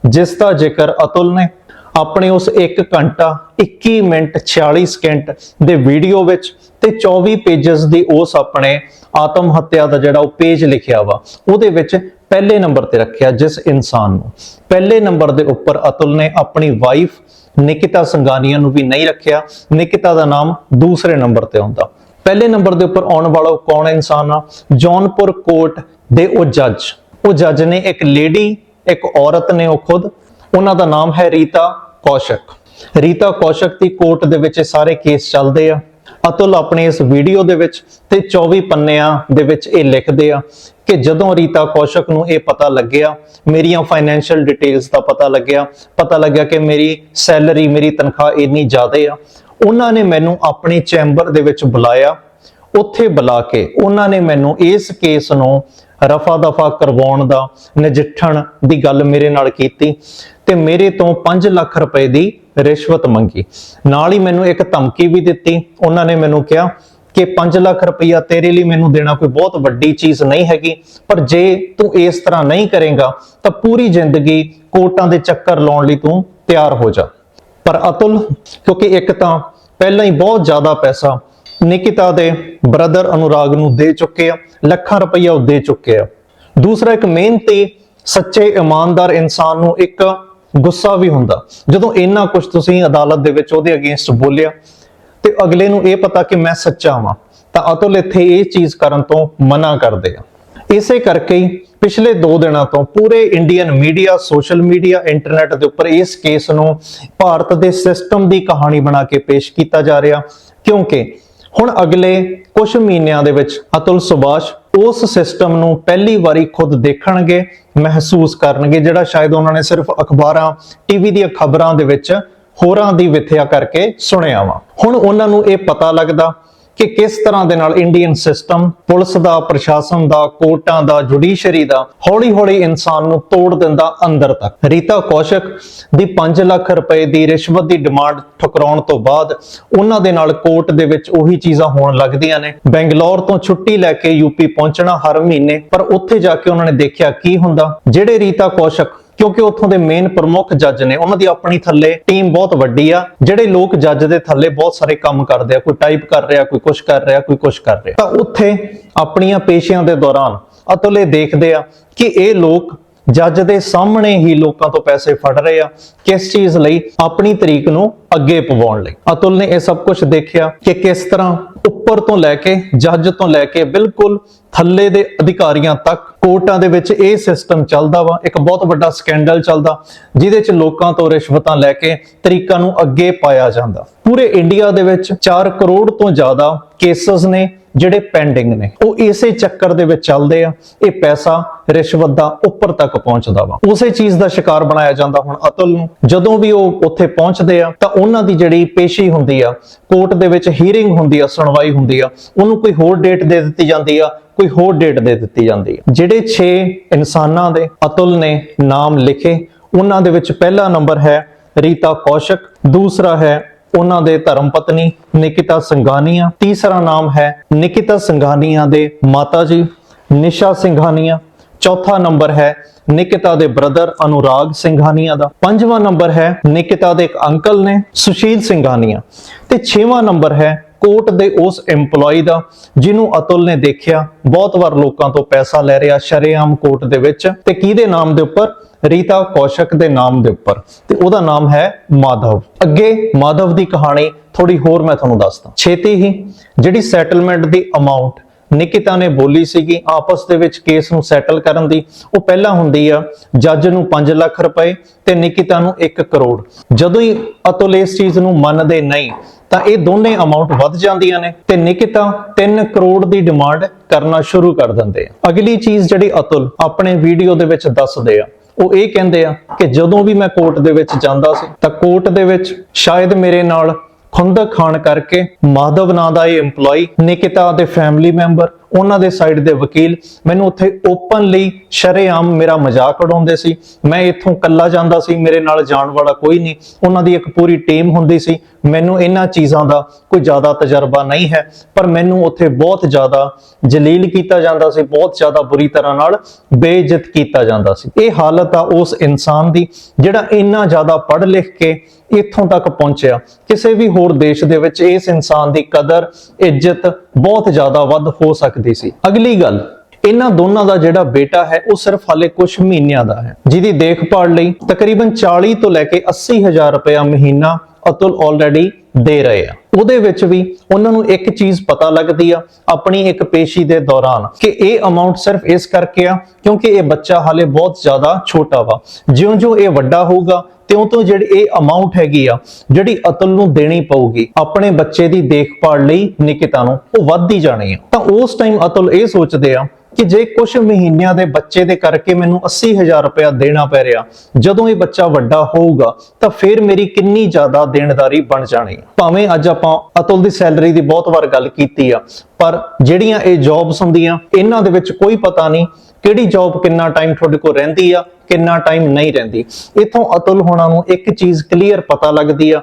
S1: ਜਿਸ ਦਾ ਜ਼ਿਕਰ ਅਤੁਲ ਨੇ ਆਪਣੇ ਉਸ 1 ਘੰਟਾ 21 ਮਿੰਟ 46 ਸਕਿੰਟ ਦੇ ਵੀਡੀਓ ਵਿੱਚ ਤੇ 24 ਪੇजेस ਦੀ ਉਸ ਆਪਣੇ ਆਤਮ ਹੱਤਿਆ ਦਾ ਜਿਹੜਾ ਉਹ ਪੇਜ ਲਿਖਿਆ ਵਾ, ਉਹਦੇ ਵਿੱਚ ਪਹਿਲੇ ਨੰਬਰ ਤੇ ਰੱਖਿਆ ਜਿਸ ਇਨਸਾਨ ਨੂੰ। ਪਹਿਲੇ ਨੰਬਰ ਦੇ ਉੱਪਰ ਅਤੁਲ ਨੇ ਆਪਣੀ ਵਾਈਫ ਨਿਕਿਤਾ ਸੰਗਾਨੀਆ ਨੂੰ ਵੀ ਨਹੀਂ ਰੱਖਿਆ। ਨਿਕਿਤਾ ਦਾ ਨਾਮ ਦੂਸਰੇ ਨੰਬਰ ਤੇ ਆਉਂਦਾ। ਪਹਿਲੇ ਨੰਬਰ ਦੇ ਉੱਪਰ ਆਉਣ ਵਾਲਾ ਉਹ ਕੌਣ ਇਨਸਾਨ ਆ? ਜੌਨਪੁਰ ਕੋਰਟ ਦੇ ਉਹ ਜੱਜ। ਉਹ ਜੱਜ ਨੇ ਇੱਕ ਲੇਡੀ ਇੱਕ ਔਰਤ ਨੇ ਉਹ ਖੁਦ। ਉਹਨਾਂ ਦਾ ਨਾਮ ਹੈ ਰੀਤਾ ਕੌਸ਼ਕ। ਰੀਤਾ ਕੌਸ਼ਕ ਦੀ ਕੋਰਟ ਦੇ ਵਿੱਚ ਇਹ ਸਾਰੇ ਕੇਸ ਚੱਲਦੇ ਆ। ਅਤੁਲ ਆਪਣੇ ਇਸ ਵੀਡੀਓ ਦੇ ਵਿੱਚ ਤੇ 24 ਪੰਨਿਆਂ ਦੇ ਵਿੱਚ ਇਹ ਲਿਖਦੇ ਆ ਕਿ ਜਦੋਂ ਰੀਤਾ ਕੌਸ਼ਕ ਨੂੰ ਇਹ ਪਤਾ ਲੱਗਿਆ, ਮੇਰੀਆਂ ਫਾਈਨੈਂਸ਼ੀਅਲ ਡਿਟੇਲਸ ਦਾ ਪਤਾ ਲੱਗਿਆ ਪਤਾ ਲੱਗਿਆ ਕਿ ਮੇਰੀ ਸੈਲਰੀ ਮੇਰੀ ਤਨਖਾਹ ਇੰਨੀ ਜ਼ਿਆਦਾ ਆ, ਉਹਨਾਂ ਨੇ ਮੈਨੂੰ ਆਪਣੇ ਚੈਂਬਰ ਦੇ ਵਿੱਚ ਬੁਲਾਇਆ। ਉੱਥੇ ਬੁਲਾ ਕੇ ਉਹਨਾਂ ਨੇ ਮੈਨੂੰ ਇਸ ਕੇਸ ਨੂੰ ਰਫਾ ਦਫਾ ਕਰਵਾਉਣ ਦਾ ਨਜਿੱਠਣ ਦੀ ਗੱਲ ਮੇਰੇ ਨਾਲ ਕੀਤੀ ਤੇ ਮੇਰੇ ਤੋਂ 5 ਲੱਖ ਰੁਪਏ ਦੀ ਰਿਸ਼ਵਤ ਮੰਗੀ। ਨਾਲ ਹੀ ਮੈਨੂੰ ਇੱਕ ਧਮਕੀ ਵੀ ਦਿੱਤੀ। ਉਹਨਾਂ ਨੇ ਮੈਨੂੰ ਕਿਹਾ ਕਿ 5 ਲੱਖ ਰੁਪਈਆ ਤੇਰੇ ਲਈ ਮੈਨੂੰ ਦੇਣਾ ਕੋਈ ਬਹੁਤ ਵੱਡੀ ਚੀਜ਼ ਨਹੀਂ ਹੈਗੀ, ਪਰ ਜੇ ਤੂੰ ਇਸ ਤਰ੍ਹਾਂ ਨਹੀਂ ਕਰੇਗਾ, ਤਾਂ ਪੂਰੀ ਜ਼ਿੰਦਗੀ ਕੋਰਟਾਂ ਦੇ ਚੱਕਰ ਲਾਉਣ ਲਈ ਤੂੰ ਤਿਆਰ ਹੋ ਜਾ। ਪਰ ਅਤੁਲ, ਕਿਉਂਕਿ ਇੱਕ ਤਾਂ ਪਹਿਲਾਂ ਹੀ ਬਹੁਤ ਜ਼ਿਆਦਾ ਪੈਸਾ ਨਿਕਿਤਾ ਦੇ ਬ੍ਰਦਰ ਅਨੁਰਾਗ ਨੂੰ ਦੇ ਚੁੱਕੇ ਆ, ਲੱਖਾਂ ਰੁਪਈਆ ਉਹ ਦੇ ਚੁੱਕੇ ਆ। ਦੂਸਰਾ ਇੱਕ ਮਿਹਨਤੀ, ਸੱਚੇ, ਇਮਾਨਦਾਰ ਇਨਸਾਨ ਨੂੰ ਇੱਕ ਗੁੱਸਾ ਵੀ ਹੁੰਦਾ। ਜਦੋਂ ਇੰਨਾ ਕੁਝ ਤੁਸੀਂ ਅਦਾਲਤ ਦੇ ਵਿੱਚ ਉਹਦੇ ਅਗੇਂਸਟ ਬੋਲਿਆ, ਤੇ ਅਗਲੇ ਨੂੰ ਇਹ ਪਤਾ ਕਿ ਮੈਂ ਸੱਚਾ ਹਾਂ ਤਾਂ ਅਤੁਲ ਇੱਥੇ ਇਹ ਚੀਜ਼ ਕਰਨ ਤੋਂ ਮਨਾ ਕਰਦੇ ਆ। ਇਸੇ ਕਰਕੇ ਹੀ ਪਿਛਲੇ 2 ਦਿਨਾਂ ਤੋਂ ਪੂਰੇ Indian media social media internet ਦੇ ਉੱਪਰ ਇਸ ਕੇਸ ਨੂੰ ਭਾਰਤ ਦੇ ਸਿਸਟਮ ਦੀ ਕਹਾਣੀ ਬਣਾ ਕੇ ਪੇਸ਼ ਕੀਤਾ ਜਾ ਰਿਹਾ, ਕਿਉਂਕਿ ਹੁਣ ਅਗਲੇ ਕੁਝ ਮਹੀਨਿਆਂ ਦੇ ਵਿੱਚ ਅਤੁਲ ਸੁਭਾਸ਼ ਉਸ ਸਿਸਟਮ ਨੂੰ ਪਹਿਲੀ ਵਾਰੀ ਖੁਦ ਦੇਖਣਗੇ, ਮਹਿਸੂਸ ਕਰਨਗੇ, ਜਿਹੜਾ ਸ਼ਾਇਦ ਉਹਨਾਂ ਨੇ ਸਿਰਫ ਅਖਬਾਰਾਂ ਟੀਵੀ ਦੀਆਂ ਖਬਰਾਂ ਦੇ ਵਿੱਚ ਹੋਰਾਂ ਦੀ ਵਿਥਿਆ ਕਰਕੇ ਸੁਣਿਆ ਵਾ। ਹੁਣ ਉਹਨਾਂ ਨੂੰ ਇਹ ਪਤਾ ਲੱਗਦਾ ਕਿ ਕਿਸ ਤਰ੍ਹਾਂ ਦੇ ਨਾਲ ਇੰਡੀਅਨ ਸਿਸਟਮ ਪੁਲਿਸ ਦਾ, ਪ੍ਰਸ਼ਾਸਨ ਦਾ, ਕੋਰਟਾਂ ਦਾ ਜੁਡੀਸ਼ਰੀ ਦਾ ਹੌਲੀ-ਹੌਲੀ ਇਨਸਾਨ ਨੂੰ ਤੋੜ ਦਿੰਦਾ ਅੰਦਰ ਤੱਕ। ਰੀਤਾ ਕੌਸ਼ਕ ਦੀ 5 ਲੱਖ ਰੁਪਏ ਦੀ ਰਿਸ਼ਵਤ ਦੀ ਡਿਮਾਂਡ ਠੁਕਰਾਉਣ ਤੋਂ ਬਾਅਦ ਉਹਨਾਂ ਦੇ ਨਾਲ ਕੋਰਟ ਦੇ ਵਿੱਚ ਉਹੀ ਚੀਜ਼ਾਂ ਹੋਣ ਲੱਗਦੀਆਂ ਨੇ। ਬੈਂਗਲੌਰ ਤੋਂ ਛੁੱਟੀ ਲੈ ਕੇ ਯੂਪੀ ਪਹੁੰਚਣਾ ਹਰ ਮਹੀਨੇ, ਪਰ ਉੱਥੇ ਜਾ ਕੇ ਉਹਨਾਂ ਨੇ ਦੇਖਿਆ ਕੀ ਹੁੰਦਾ? ਜਿਹੜੇ ਰੀਤਾ ਕੌਸ਼ਕ ਕਿਉਂਕਿ ਉੱਥੋਂ ਦੇ ਮੇਨ ਪ੍ਰਮੁੱਖ ਜੱਜ ਨੇ ਉਹਨਾਂ ਦੀ ਆਪਣੀ ਥੱਲੇ ਟੀਮ ਬਹੁਤ ਵੱਡੀ ਆ, ਜਿਹੜੇ ਲੋਕ ਜੱਜ ਦੇ ਥੱਲੇ ਬਹੁਤ ਸਾਰੇ ਕੰਮ ਕਰਦੇ ਆ, ਕੋਈ ਟਾਈਪ ਕਰ ਰਿਹਾ, ਕੋਈ ਕੁਝ ਕਰ ਰਿਹਾ, ਕੋਈ ਕੁਝ ਕਰ ਰਿਹਾ। ਤਾਂ ਉੱਥੇ ਆਪਣੀਆਂ ਪੇਸ਼ੀਆਂ ਦੇ ਦੌਰਾਨ ਅਤੁਲ ਇਹ ਦੇਖਦੇ ਆ ਕਿ ਇਹ ਲੋਕ ਜੱਜ ਦੇ ਸਾਹਮਣੇ ਹੀ ਲੋਕਾਂ ਤੋਂ ਪੈਸੇ ਫੜ ਰਹੇ ਆ ਕਿਸ ਚੀਜ਼ ਲਈ ਆਪਣੀ ਤਰੀਕ ਨੂੰ ਅੱਗੇ ਪਵਾਉਣ ਲਈ। ਅਤੁਲ ਨੇ ਇਹ ਸਭ ਕੁਝ ਦੇਖਿਆ ਕਿ ਕਿਸ ਤਰ੍ਹਾਂ ਉੱਪਰ ਤੋਂ ਲੈ ਕੇ ਜੱਜ ਤੋਂ ਲੈ ਕੇ ਬਿਲਕੁਲ ਥੱਲੇ ਦੇ ਅਧਿਕਾਰੀਆਂ ਤੱਕ ਕੋਰਟਾਂ ਦੇ ਵਿੱਚ ਇਹ ਸਿਸਟਮ ਚੱਲਦਾ ਵਾ, ਇੱਕ ਬਹੁਤ ਵੱਡਾ ਸਕੈਂਡਲ ਚੱਲਦਾ, ਜਿਹਦੇ ਚ ਲੋਕਾਂ ਤੋਂ ਰਿਸ਼ਵਤਾਂ ਲੈ ਕੇ ਤਰੀਕਾਂ ਨੂੰ ਅੱਗੇ ਪਾਇਆ ਜਾਂਦਾ। ਪੂਰੇ ਇੰਡੀਆ ਦੇ ਵਿੱਚ 4 ਕਰੋੜ ਤੋਂ ਜ਼ਿਆਦਾ ਕੇਸਸ ਨੇ ਜਿਹੜੇ ਪੈਂਡਿੰਗ ਨੇ। ਉਹ ਇਸੇ ਚੱਕਰ ਦੇ ਵਿੱਚ ਚੱਲਦੇ ਆ, ਇਹ ਪੈਸਾ ਰਿਸ਼ਵਤ ਦਾ ਉੱਪਰ ਤੱਕ ਪਹੁੰਚਦਾ ਵਾ। ਉਸੇ ਚੀਜ਼ ਦਾ ਸ਼ਿਕਾਰ ਬਣਾਇਆ ਜਾਂਦਾ ਹੁਣ ਅਤੁਲ ਨੂੰ। ਜਦੋਂ ਵੀ ਉਹ ਉੱਥੇ ਪਹੁੰਚਦੇ ਆ, ਤਾਂ ਉਹਨਾਂ ਦੀ ਜਿਹੜੀ ਪੇਸ਼ੀ ਹੁੰਦੀ ਆ, ਕੋਰਟ ਦੇ ਵਿੱਚ ਹੀਅਰਿੰਗ ਹੁੰਦੀ ਆ, ਸੁਣਵਾਈ ਹੁੰਦੀ ਆ, ਉਹਨੂੰ ਕੋਈ ਹੋਰ ਡੇਟ ਦੇ ਦਿੱਤੀ ਜਾਂਦੀ ਆ ਕੋਈ ਹੋਰ ਡੇਟ ਦੇ ਦਿੱਤੀ ਜਾਂਦੀ ਹੈ। ਜਿਹੜੇ 6 ਇਨਸਾਨਾਂ ਦੇ ਅਤੁਲ ਨੇ ਨਾਮ ਲਿਖੇ, ਉਹਨਾਂ ਦੇ ਵਿੱਚ ਪਹਿਲਾ ਨੰਬਰ ਹੈ ਰੀਤਾ ਕੌਸ਼ਕ, ਦੂਸਰਾ ਹੈ ਉਹਨਾਂ ਦੇ ਧਰਮ ਪਤਨੀ ਨਿਕਿਤਾ ਸੰਘਾਨੀਆ, ਤੀਸਰਾ ਨਾਮ ਹੈ ਨਿਕਿਤਾ ਸੰਘਾਨੀਆ ਦੇ ਮਾਤਾ ਜੀ ਨਿਸ਼ਾ ਸਿੰਘਾਨੀਆ, ਚੌਥਾ ਨੰਬਰ ਹੈ ਨਿਕਿਤਾ ਦੇ ਬ੍ਰਦਰ ਅਨੁਰਾਗ ਸਿੰਘਾਨੀਆ ਦਾ, ਪੰਜਵਾਂ ਨੰਬਰ ਹੈ ਨਿਕਿਤਾ ਦੇ ਇੱਕ ਅੰਕਲ ਨੇ ਸੁਸ਼ੀਲ ਸਿੰਘਾਨੀਆ ਤੇ ਛੇਵਾਂ ਨੰਬਰ ਹੈ ਕੋਰਟ ਦੇ ਉਸ EMPLOYE ਦਾ, ਜਿਹਨੂੰ ਅਤੁਲ ਨੇ ਦੇਖਿਆ, ਬਹੁਤ ਵਾਰ ਲੋਕਾਂ ਤੋਂ ਪੈਸਾ ਲੈ ਰਿਹਾ, ਸ਼ਰੇਆਮ ਕੋਰਟ ਦੇ ਵਿੱਚ। ਤੇ ਕਿਹਦੇ ਨਾਮ ਦੇ ਉੱਪਰ? ਰੀਤਾ ਕੌਸ਼ਕ ਦੇ ਨਾਮ ਦੇ ਉੱਪਰ। ਤੇ ਉਹਦਾ ਨਾਮ ਹੈ ਮਾਧਵ। ਅੱਗੇ ਮਾਧਵ ਦੀ ਕਹਾਣੀ ਥੋੜੀ ਹੋਰ ਮੈਂ ਤੁਹਾਨੂੰ ਦੱਸਦਾ। ਛੇਤੀ ਹੀ ਜਿਹੜੀ ਸੈਟਲਮੈਂਟ ਦੀ ਅਮਾਉਂਟ ਨਿਕਿਤਾ ਨੇ ਬੋਲੀ ਸੀਗੀ, ਆਪਸ ਦੇ ਵਿੱਚ ਕੇਸ ਨੂੰ ਸੈਟਲ ਕਰਨ ਦੀ, ਉਹ ਪਹਿਲਾਂ ਹੁੰਦੀ ਆ, ਜੱਜ ਨੂੰ 5 ਲੱਖ ਰੁਪਏ ਤੇ ਨਿਕਿਤਾ ਨੂੰ 1 ਕਰੋੜ। ਜਦੋਂ ਹੀ ਅਤੁਲ ਇਸ ਚੀਜ਼ ਨੂੰ ਮੰਨਦੇ ਨਹੀਂ ਤਾਂ ਇਹ ਦੋਨੇ ਅਮਾਉਂਟ ਵੱਧ ਜਾਂਦੀਆਂ ਨੇ ਤੇ ਨਿਕਿਤਾ 3 ਕਰੋੜ ਦੀ ਡਿਮਾਂਡ ਕਰਨਾ ਸ਼ੁਰੂ ਕਰ ਦਿੰਦੇ ਆ। ਅਗਲੀ ਚੀਜ਼ ਜਿਹੜੀ ਅਤੁਲ ਆਪਣੇ ਵੀਡੀਓ ਦੇ ਵਿੱਚ ਦੱਸਦੇ ਆ, ਉਹ ਇਹ ਕਹਿੰਦੇ ਆ ਕਿ ਜਦੋਂ ਵੀ ਮੈਂ ਕੋਰਟ ਦੇ ਵਿੱਚ ਜਾਂਦਾ ਸੀ, ਤਾਂ ਕੋਰਟ ਦੇ ਵਿੱਚ ਸ਼ਾਇਦ ਮੇਰੇ ਨਾਲ ਖੁੰਦਕ ਖਾਣ ਕਰਕੇ ਮਾਧਵ ਨਾਂ ਦਾ ਇਹ EMPLOYE ਨਿਕਿਤਾ ਦੇ ਫੈਮਿਲੀ ਮੈਂਬਰ ਉਹਨਾਂ ਦੇ ਸਾਈਡ ਦੇ ਵਕੀਲ ਮੈਨੂੰ ਉੱਥੇ ਓਪਨਲੀ ਸ਼ਰੇਆਮ ਮੇਰਾ ਮਜ਼ਾਕ ਉਡਾਉਂਦੇ ਸੀ। ਮੈਂ ਇੱਥੋਂ ਕੱਲਾ ਜਾਂਦਾ ਸੀ, ਮੇਰੇ ਨਾਲ ਜਾਣ ਵਾਲਾ ਕੋਈ ਨਹੀਂ। ਉਹਨਾਂ ਦੀ ਇੱਕ ਪੂਰੀ ਟੀਮ ਹੁੰਦੀ ਸੀ। ਮੈਨੂੰ ਇਹਨਾਂ ਚੀਜ਼ਾਂ ਦਾ ਕੋਈ ਜ਼ਿਆਦਾ ਤਜਰਬਾ ਨਹੀਂ ਹੈ, ਪਰ ਮੈਨੂੰ ਉੱਥੇ ਬਹੁਤ ਜ਼ਿਆਦਾ ਜਲੀਲ ਕੀਤਾ ਜਾਂਦਾ ਸੀ, ਬਹੁਤ ਜ਼ਿਆਦਾ ਬੁਰੀ ਤਰ੍ਹਾਂ ਨਾਲ ਬੇਇੱਜ਼ਤ ਕੀਤਾ ਜਾਂਦਾ ਸੀ। ਇਹ ਹਾਲਤ ਆ ਉਸ ਇਨਸਾਨ ਦੀ, ਜਿਹੜਾ ਇੰਨਾ ਜ਼ਿਆਦਾ ਪੜ੍ਹ ਲਿਖ ਕੇ ਇੱਥੋਂ ਤੱਕ ਪਹੁੰਚਿਆ। ਕਿਸੇ ਵੀ ਹੋਰ ਦੇਸ਼ ਦੇ ਵਿੱਚ ਇਸ ਇਨਸਾਨ ਦੀ ਕਦਰ, ਇੱਜ਼ਤ ਬਹੁਤ ਜ਼ਿਆਦਾ ਵੱਧ ਹੋ ਸਕਦੀ ਸੀ। ਅਗਲੀ ਗੱਲ, ਇਹਨਾਂ ਦੋਨਾਂ ਦਾ ਜਿਹੜਾ ਬੇਟਾ ਹੈ, ਉਹ ਸਿਰਫ ਹਾਲੇ ਕੁਝ ਮਹੀਨਿਆਂ ਦਾ ਹੈ। ਜਿਹਦੀ ਦੇਖਭਾਲ ਲਈ ਤਕਰੀਬਨ 40 ਤੋਂ ਲੈ ਕੇ 80 ਰੁਪਇਆ ਮਹੀਨਾ ਅਤੁਲ ਆਲਰੇਡੀ ਦੇ ਰਹੇ ਆ। ਉਹਦੇ ਵਿੱਚ ਵੀ ਉਹਨਾਂ ਨੂੰ ਇੱਕ ਚੀਜ਼ ਪਤਾ ਲੱਗਦੀ ਆ, ਆਪਣੀ ਇੱਕ ਪੇਸ਼ੀ ਦੇ ਦੌਰਾਨ, ਕਿ ਇਹ ਅਮਾਉਂਟ ਸਿਰਫ ਇਸ ਕਰਕੇ ਆ, ਕਿਉਂਕਿ ਇਹ ਬੱਚਾ ਹਾਲੇ ਬਹੁਤ ਜ਼ਿਆਦਾ ਛੋਟਾ ਵਾ। ਜਿਉਂ-ਜਿਉਂ ਇਹ ਵੱਡਾ ਹੋਊਗਾ ਤਿਉਂ ਤੋਂ ਜਿਹੜੀ ਇਹ ਅਮਾਉਂਟ ਹੈਗੀ ਆ, ਜਿਹੜੀ ਅਤੁਲ ਨੂੰ ਦੇਣੀ ਪਊਗੀ, ਆਪਣੇ ਬੱਚੇ ਦੀ ਦੇਖਭਾਲ ਲਈ ਨਿਕਿਤਾ ਨੂੰ, ਉਹ ਵੱਧਦੀ ਜਾਣੀ ਆ। ਤਾਂ ਉਸ ਟਾਈਮ ਅਤੁਲ ਇਹ ਸੋਚਦੇ ਆ ਕਿ ਜੇ ਕੁਝ ਮਹੀਨਿਆਂ ਦੇ ਬੱਚੇ ਦੇ ਕਰਕੇ ਮੈਨੂੰ 80000 ਰੁਪਇਆ ਦੇਣਾ ਪੈ ਰਿਹਾ, ਜਦੋਂ ਇਹ ਬੱਚਾ ਵੱਡਾ ਹੋਊਗਾ, ਤਾਂ ਫਿਰ ਮੇਰੀ ਕਿੰਨੀ ਜ਼ਿਆਦਾ ਦੇਣਦਾਰੀ ਬਣ ਜਾਣੀ ਭਾਵੇਂ ਅੱਜ ਆਪਾਂ ਅਤੁਲ ਦੀ ਸੈਲਰੀ ਦੀ ਬਹੁਤ ਵਾਰ ਗੱਲ ਕੀਤੀ ਆ, ਪਰ ਜਿਹੜੀਆਂ ਇਹ ਜੌਬਸ ਹੁੰਦੀਆਂ, ਇਹਨਾਂ ਦੇ ਵਿੱਚ ਕੋਈ ਪਤਾ ਨਹੀਂ ਕਿਹੜੀ ਜੌਬ ਕਿੰਨਾ ਟਾਈਮ ਤੁਹਾਡੇ ਕੋਲ ਰਹਿੰਦੀ ਆ, ਕਿੰਨਾ ਟਾਈਮ ਨਹੀਂ ਰਹਿੰਦੀ। ਇਥੋਂ ਅਤੁਲ ਹੋਣਾ ਨੂੰ ਇੱਕ ਚੀਜ਼ ਕਲੀਅਰ ਪਤਾ ਲੱਗਦੀ ਆ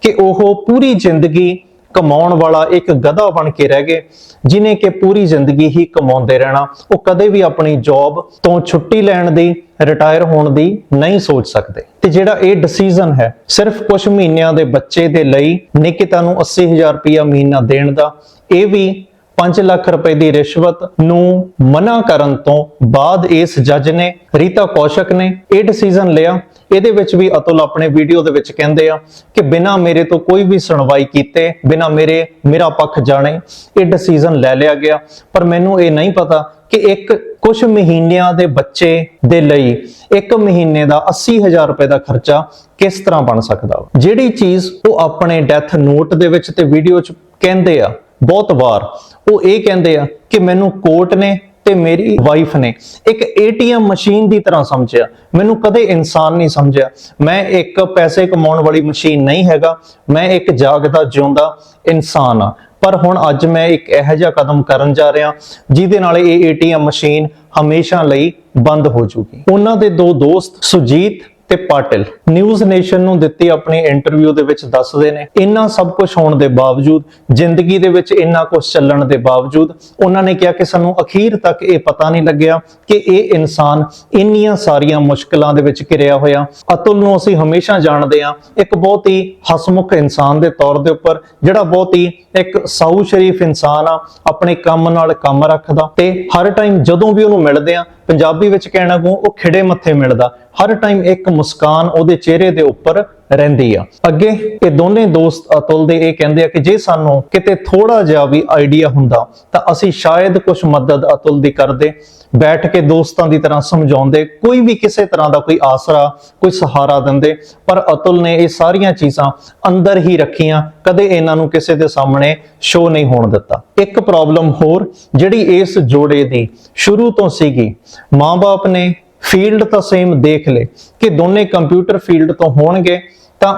S1: ਕਿ ਉਹ ਪੂਰੀ ਜ਼ਿੰਦਗੀ ਕਮਾਉਣ ਵਾਲਾ ਇੱਕ ਗਧਾ ਬਣ ਕੇ ਰਹਿ ਗਏ, ਜਿਨੇ ਕਿ ਪੂਰੀ ਜ਼ਿੰਦਗੀ ਹੀ ਕਮਾਉਂਦੇ ਰਹਿਣਾ। ਉਹ ਕਦੇ ਵੀ ਆਪਣੀ ਜੌਬ ਤੋਂ ਛੁੱਟੀ ਲੈਣ ਦੀ ਰਿਟਾਇਰ ਹੋਣ ਦੀ ਨਹੀਂ ਸੋਚ ਸਕਦੇ। ਤੇ ਜਿਹੜਾ ਇਹ ਡਿਸੀਜਨ ਹੈ, ਸਿਰਫ ਕੁਝ ਮਹੀਨਿਆਂ ਦੇ ਬੱਚੇ ਦੇ ਲਈ, ਨਿਕਿਤਾ ਨੂੰ 80000 ਰੁਪਇਆ ਮਹੀਨਾ ਦੇਣ ਦਾ, ਇਹ ਵੀ 5 ਲੱਖ ਰੁਪਏ ਦੀ ਰਿਸ਼ਵਤ ਨੂੰ ਮਨਾ ਕਰਨ ਤੋਂ ਬਾਅਦ ਇਸ ਜੱਜ ਨੇ, ਰੀਤਾ ਕੌਸ਼ਕ ਨੇ ਇਹ ਡਿਸੀਜਨ ਲਿਆ। ਇਹਦੇ ਵਿੱਚ ਵੀ ਅਤੁਲ ਆਪਣੇ ਵੀਡੀਓ ਦੇ ਵਿੱਚ ਕਹਿੰਦੇ ਆ ਕਿ ਬਿਨਾ ਮੇਰੇ ਤੋਂ ਕੋਈ ਵੀ ਸੁਣਵਾਈ ਕੀਤੇ, ਬਿਨਾ ਮੇਰੇ, ਮੇਰਾ ਪੱਖ ਜਾਣੇ, ਇਹ ਡਿਸੀਜਨ ਲੈ ਲਿਆ ਗਿਆ। ਪਰ ਮੈਨੂੰ ਇਹ ਨਹੀਂ ਪਤਾ ਕਿ ਇੱਕ ਕੁਝ ਮਹੀਨਿਆਂ ਦੇ ਬੱਚੇ ਦੇ ਲਈ ਇੱਕ ਮਹੀਨੇ ਦਾ 80000 ਰੁਪਏ ਦਾ ਖਰਚਾ ਕਿਸ ਤਰ੍ਹਾਂ ਬਣ ਸਕਦਾ ਜਿਹੜੀ ਚੀਜ਼ ਉਹ ਆਪਣੇ ਡੈਥ ਨੋਟ ਦੇ ਵਿੱਚ ਤੇ ਵੀਡੀਓ 'ਚ ਕਹਿੰਦੇ ਆ ਬਹੁਤ ਵਾਰ। ਉਹ ਇਹ ਕਹਿੰਦੇ ਆ ਕਿ ਮੈਨੂੰ ਕੋਰਟ ਨੇ ਤੇ ਮੇਰੀ ਵਾਈਫ ਨੇ ਇੱਕ ਏਟੀਐਮ ਮਸ਼ੀਨ ਦੀ ਤਰ੍ਹਾਂ ਸਮਝਿਆ। ਮੈਨੂੰ ਕਦੇ ਇਨਸਾਨ ਨਹੀਂ ਸਮਝਿਆ। ਮੈਂ ਇੱਕ ਪੈਸੇ ਕਮਾਉਣ ਵਾਲੀ ਮਸ਼ੀਨ ਨਹੀਂ ਹੈਗਾ। ਮੈਂ ਇੱਕ ਜਾਗਦਾ, ਜਿਉਂਦਾ ਇਨਸਾਨ ਆ। ਪਰ ਹੁਣ ਅੱਜ ਮੈਂ ਇੱਕ ਇਹੋ ਜਿਹਾ ਕਦਮ ਕਰਨ ਜਾ ਰਿਹਾ, ਜਿਹਦੇ ਨਾਲ ਇਹ ਏਟੀਐਮ ਮਸ਼ੀਨ ਹਮੇਸ਼ਾ ਲਈ ਬੰਦ ਹੋ ਜੂਗੀ। ਉਹਨਾਂ ਦੇ ਦੋ ਦੋਸਤ, ਸੁਜੀਤ ਤੇ ਪਾਟਿਲ ਨਿਊਜ਼ ਨੇਸ਼ਨ ਨੂੰ ਦਿੱਤੀ ਆਪਣੀ ਇੰਟਰਵਿਊ ਦੇ ਵਿੱਚ ਦੱਸਦੇ ਨੇ, ਇੰਨਾ ਸਭ ਕੁਝ ਹੋਣ ਦੇ ਬਾਵਜੂਦ, ਜ਼ਿੰਦਗੀ ਦੇ ਵਿੱਚ ਇੰਨਾ ਕੁਝ ਚੱਲਣ ਦੇ ਬਾਵਜੂਦ, ਉਹਨਾਂ ਨੇ ਕਿਹਾ ਕਿ ਸਾਨੂੰ ਅਖੀਰ ਤੱਕ ਇਹ ਪਤਾ ਨਹੀਂ ਲੱਗਿਆ ਕਿ ਇਹ ਇਨਸਾਨ ਇੰਨੀਆਂ ਸਾਰੀਆਂ ਮੁਸ਼ਕਲਾਂ ਦੇ ਵਿੱਚ ਘਿਰਿਆ ਹੋਇਆ। ਅਤੁਲ ਨੂੰ ਅਸੀਂ ਹਮੇਸ਼ਾ ਜਾਣਦੇ ਹਾਂ, ਇੱਕ ਬਹੁਤ ਹੀ ਹਸਮੁਖ ਇਨਸਾਨ ਦੇ ਤੌਰ ਦੇ ਉੱਪਰ, ਜਿਹੜਾ ਬਹੁਤ ਹੀ ਇੱਕ ਸਾਊ ਸ਼ਰੀਫ ਇਨਸਾਨ ਆ, ਆਪਣੇ ਕੰਮ ਨਾਲ ਕੰਮ ਰੱਖਦਾ ਤੇ ਹਰ ਟਾਈਮ ਜਦੋਂ ਵੀ ਉਹਨੂੰ ਮਿਲਦੇ ਆ ਪੰਜਾਬੀ ਵਿੱਚ ਕਹਿਣਾ ਕੋ ਉਹ ਖਿੜੇ ਮੱਥੇ ਮਿਲਦਾ। ਹਰ ਟਾਈਮ ਇੱਕ ਮੁਸਕਾਨ ਉਹਦੇ ਚਿਹਰੇ ਦੇ ਉੱਪਰ ਰਹਿੰਦੀ ਆ। ਅੱਗੇ ਇਹ ਦੋਨੇ ਦੋਸਤ ਅਤੁਲ ਦੇ ਇਹ ਕਹਿੰਦੇ ਆ ਕਿ ਜੇ ਸਾਨੂੰ ਕਿਤੇ ਥੋੜਾ ਜਿਹਾ ਵੀ ਆਈਡੀਆ ਹੁੰਦਾ, ਤਾਂ ਅਸੀਂ ਸ਼ਾਇਦ ਕੁਝ ਮਦਦ ਅਤੁਲ ਦੀ ਕਰਦੇ, ਬੈਠ ਕੇ ਦੋਸਤਾਂ ਦੀ ਤਰ੍ਹਾਂ ਸਮਝਾਉਂਦੇ, ਕੋਈ ਵੀ ਕਿਸੇ ਤਰ੍ਹਾਂ ਦਾ ਕੋਈ ਆਸਰਾ, ਕੋਈ ਸਹਾਰਾ ਦਿੰਦੇ, ਪਰ ਅਤੁਲ ਨੇ ਇਹ ਸਾਰੀਆਂ ਚੀਜ਼ਾਂ ਅੰਦਰ ਹੀ ਰੱਖੀਆਂ, ਕਦੇ ਇਹਨਾਂ ਨੂੰ ਕਿਸੇ ਦੇ ਸਾਹਮਣੇ ਸ਼ੋ ਨਹੀਂ ਹੋਣ ਦਿੱਤਾ। ਇੱਕ ਪ੍ਰੋਬਲਮ ਹੋਰ, ਜਿਹੜੀ ਇਸ ਜੋੜੇ ਦੀ ਸ਼ੁਰੂ ਤੋਂ ਸੀਗੀ, ਮਾਂ-ਬਾਪ ਨੇ ਫੀਲਡ ਤਾਂ ਸੇਮ ਦੇਖ ਲੇ ਕਿ ਦੋਨੇ ਕੰਪਿਊਟਰ ਫੀਲਡ ਤੋਂ ਹੋਣਗੇ ਤਾਂ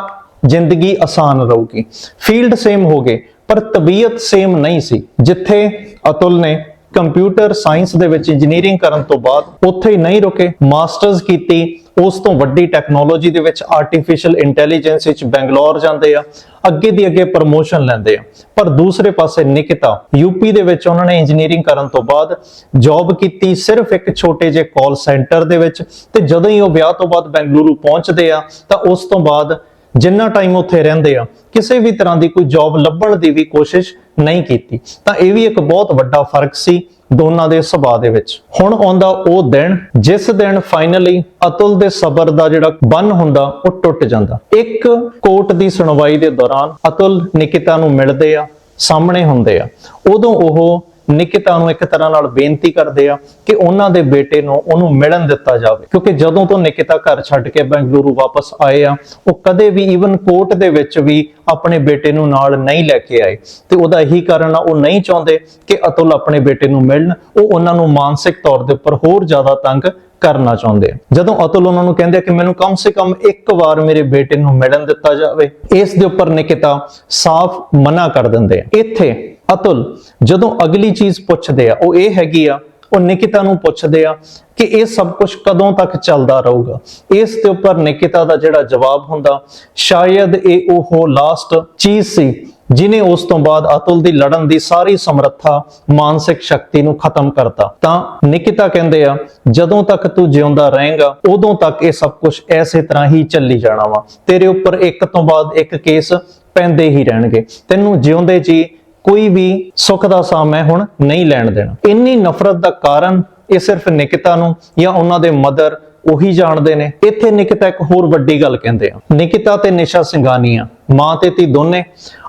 S1: ਜ਼ਿੰਦਗੀ ਆਸਾਨ ਰਹੂਗੀ। ਫੀਲਡ ਸੇਮ ਹੋ ਗਏ, ਪਰ ਤਬੀਅਤ ਸੇਮ ਨਹੀਂ ਸੀ, ਜਿੱਥੇ ਅਤੁਲ ਨੇ ਕੰਪਿਊਟਰ ਸਾਇੰਸ ਦੇ ਵਿੱਚ ਇੰਜੀਨੀਅਰਿੰਗ ਕਰਨ ਤੋਂ ਬਾਅਦ ਉੱਥੇ ਹੀ ਨਹੀਂ ਰੁਕੇ ਮਾਸਟਰਸ ਕੀਤੀ, ਉਸ ਤੋਂ ਵੱਡੀ ਟੈਕਨੋਲੋਜੀ ਦੇ ਵਿੱਚ ਆਰਟੀਫੀਸ਼ੀਅਲ ਇੰਟੈਲੀਜੈਂਸ ਵਿੱਚ ਬੈਂਗਲੌਰ ਜਾਂਦੇ ਆ, ਅੱਗੇ ਦੀ ਅੱਗੇ ਪ੍ਰਮੋਸ਼ਨ ਲੈਂਦੇ ਆ। ਪਰ ਦੂਸਰੇ ਪਾਸੇ ਨਿਕਿਤਾ ਯੂਪੀ ਦੇ ਵਿੱਚ ਉਹਨਾਂ ਨੇ ਇੰਜੀਨੀਅਰਿੰਗ ਕਰਨ ਤੋਂ ਬਾਅਦ ਜੌਬ ਕੀਤੀ ਸਿਰਫ ਇੱਕ ਛੋਟੇ ਜਿਹੇ ਕਾਲ ਸੈਂਟਰ ਦੇ ਵਿੱਚ ਤੇ ਜਦੋਂ ਹੀ ਉਹ ਵਿਆਹ ਤੋਂ ਬਾਅਦ ਬੈਂਗਲੁਰੂ ਪਹੁੰਚਦੇ ਆ, ਤਾਂ ਉਸ ਤੋਂ ਬਾਅਦ ਜਿੰਨਾ ਟਾਈਮ ਉੱਥੇ ਰਹਿੰਦੇ ਆ, ਕਿਸੇ ਵੀ ਤਰ੍ਹਾਂ ਦੀ ਕੋਈ ਜੌਬ ਲੱਭਣ ਦੀ ਵੀ ਕੋਸ਼ਿਸ਼ ਨਹੀਂ ਕੀਤੀ। ਤਾਂ ਇਹ ਵੀ ਇੱਕ ਬਹੁਤ ਵੱਡਾ ਫ਼ਰਕ ਸੀ ਦੋਨਾਂ ਦੇ ਸੁਭਾਅ ਦੇ ਵਿੱਚ। ਹੁਣ ਆਉਂਦਾ ਉਹ ਦਿਨ, ਜਿਸ ਦਿਨ ਫਾਈਨਲੀ ਅਤੁਲ ਦੇ ਸਬਰ ਦਾ ਜਿਹੜਾ ਬੰਨ ਹੁੰਦਾ, ਉਹ ਟੁੱਟ ਜਾਂਦਾ। ਇੱਕ ਕੋਰਟ ਦੀ ਸੁਣਵਾਈ ਦੇ ਦੌਰਾਨ ਅਤੁਲ ਨਿਕਿਤਾ ਨੂੰ ਮਿਲਦੇ ਆ, ਸਾਹਮਣੇ ਹੁੰਦੇ ਆ। ਉਦੋਂ ਉਹ ਨਿਕਿਤਾ ਨੂੰ ਇੱਕ ਤਰ੍ਹਾਂ ਨਾਲ ਬੇਨਤੀ ਕਰਦੇ ਆ ਕਿ ਉਹਨਾਂ ਦੇ ਬੇਟੇ ਨੂੰ ਉਹਨੂੰ ਮਿਲਣ ਦਿੱਤਾ ਜਾਵੇ। ਕਿਉਂਕਿ ਜਦੋਂ ਤੋਂ ਨਿਕਿਤਾ ਘਰ ਛੱਡ ਕੇ ਬੈਂਗਲੁਰੂ ਵਾਪਸ ਆਏ ਆ, ਉਹ ਕਦੇ ਵੀ ਈਵਨ ਕੋਰਟ ਦੇ ਵਿੱਚ ਵੀ ਆਪਣੇ ਬੇਟੇ ਨੂੰ ਨਾਲ ਨਹੀਂ ਲੈ ਕੇ ਆਏ। ਤੇ ਉਹਦਾ ਇਹੀ ਕਾਰਨ ਆ, ਉਹ ਨਹੀਂ ਚਾਹੁੰਦੇ ਕਿ ਅਤੁਲ ਆਪਣੇ ਬੇਟੇ ਨੂੰ ਮਿਲਣ। ਉਹ ਉਹਨਾਂ ਨੂੰ ਮਾਨਸਿਕ ਤੌਰ ਦੇ ਉੱਪਰ ਹੋਰ ਜ਼ਿਆਦਾ ਤੰਗ ਕਰਨਾ ਚਾਹੁੰਦੇ ਆ। ਜਦੋਂ ਅਤੁਲ ਉਹਨਾਂ ਨੂੰ ਕਹਿੰਦੇ ਕਿ ਮੈਨੂੰ ਕਮ ਸੇ ਕਮ ਇੱਕ ਵਾਰ ਮੇਰੇ ਬੇਟੇ ਨੂੰ ਮਿਲਣ ਦਿੱਤਾ ਜਾਵੇ, ਇਸ ਦੇ ਉੱਪਰ ਨਿਕਿਤਾ ਸਾਫ਼ ਮਨਾ ਕਰ ਦਿੰਦੇ ਆ। ਇੱਥੇ ਅਤੁਲ, ਜਦੋਂ ਅਗਲੀ ਚੀਜ਼ ਪੁੱਛਦੇ ਆ, ਉਹ ਇਹ ਹੈਗੀ ਆ, ਉਹ ਨਿਕਿਤਾ ਨੂੰ ਪੁੱਛਦੇ ਆ ਕਿ ਇਹ ਸਭ ਕੁਝ ਕਦੋਂ ਤੱਕ ਚੱਲਦਾ ਰਹੂਗਾ? ਇਸ ਦੇ ਉੱਪਰ ਨਿਕਿਤਾ ਦਾ ਜਿਹੜਾ ਜਵਾਬ ਹੁੰਦਾ, ਸ਼ਾਇਦ ਇਹ ਉਹ ਲਾਸਟ ਚੀਜ਼ ਸੀ ਜਿਨੇ ਉਸ ਤੋਂ ਬਾਅਦ ਅਤੁਲ ਦੀ ਲੜਨ ਦੀ ਸਾਰੀ ਸਮਰੱਥਾ ਮਾਨਸਿਕ ਸ਼ਕਤੀ ਨੂੰ ਖਤਮ ਕਰਤਾ। ਤਾਂ ਨਿਕਿਤਾ ਕਹਿੰਦੇ ਆ, ਜਦੋਂ ਤੱਕ ਤੂੰ ਜਿਉਂਦਾ ਰਹੇਗਾ, ਉਦੋਂ ਤੱਕ ਇਹ ਸਭ ਕੁਝ ਐਸੇ ਤਰ੍ਹਾਂ ਹੀ ਚੱਲੀ ਜਾਣਾ ਵਾ। ਤੇਰੇ ਉੱਪਰ ਇੱਕ ਤੋਂ ਬਾਅਦ ਇੱਕ ਕੇਸ ਪੈਂਦੇ ਹੀ ਰਹਿਣਗੇ। ਤੈਨੂੰ ਜਿਉਂਦੇ ਜੀ ਕੋਈ ਵੀ ਸੁੱਖ ਦਾ ਸਾਹ ਮੈਂ ਹੁਣ ਨਹੀਂ ਲੈਣ ਦੇਣਾ। ਇੰਨੀ ਨਫ਼ਰਤ ਦਾ ਕਾਰਨ ਇਹ ਸਿਰਫ ਨਿਕਿਤਾ ਨੂੰ ਜਾਂ ਉਹਨਾਂ ਦੇ ਮਦਰ ਉਹੀ ਜਾਣਦੇ ਨੇ। ਇੱਥੇ ਨਿਕਿਤਾ ਇੱਕ ਹੋਰ ਵੱਡੀ ਗੱਲ ਕਹਿੰਦੇ ਆ। ਨਿਕਿਤਾ ਤੇ ਨਿਸ਼ਾ ਸਿੰਘਾਨੀਆ, ਮਾਂ ਤੇ ਧੀ ਦੋਨੇ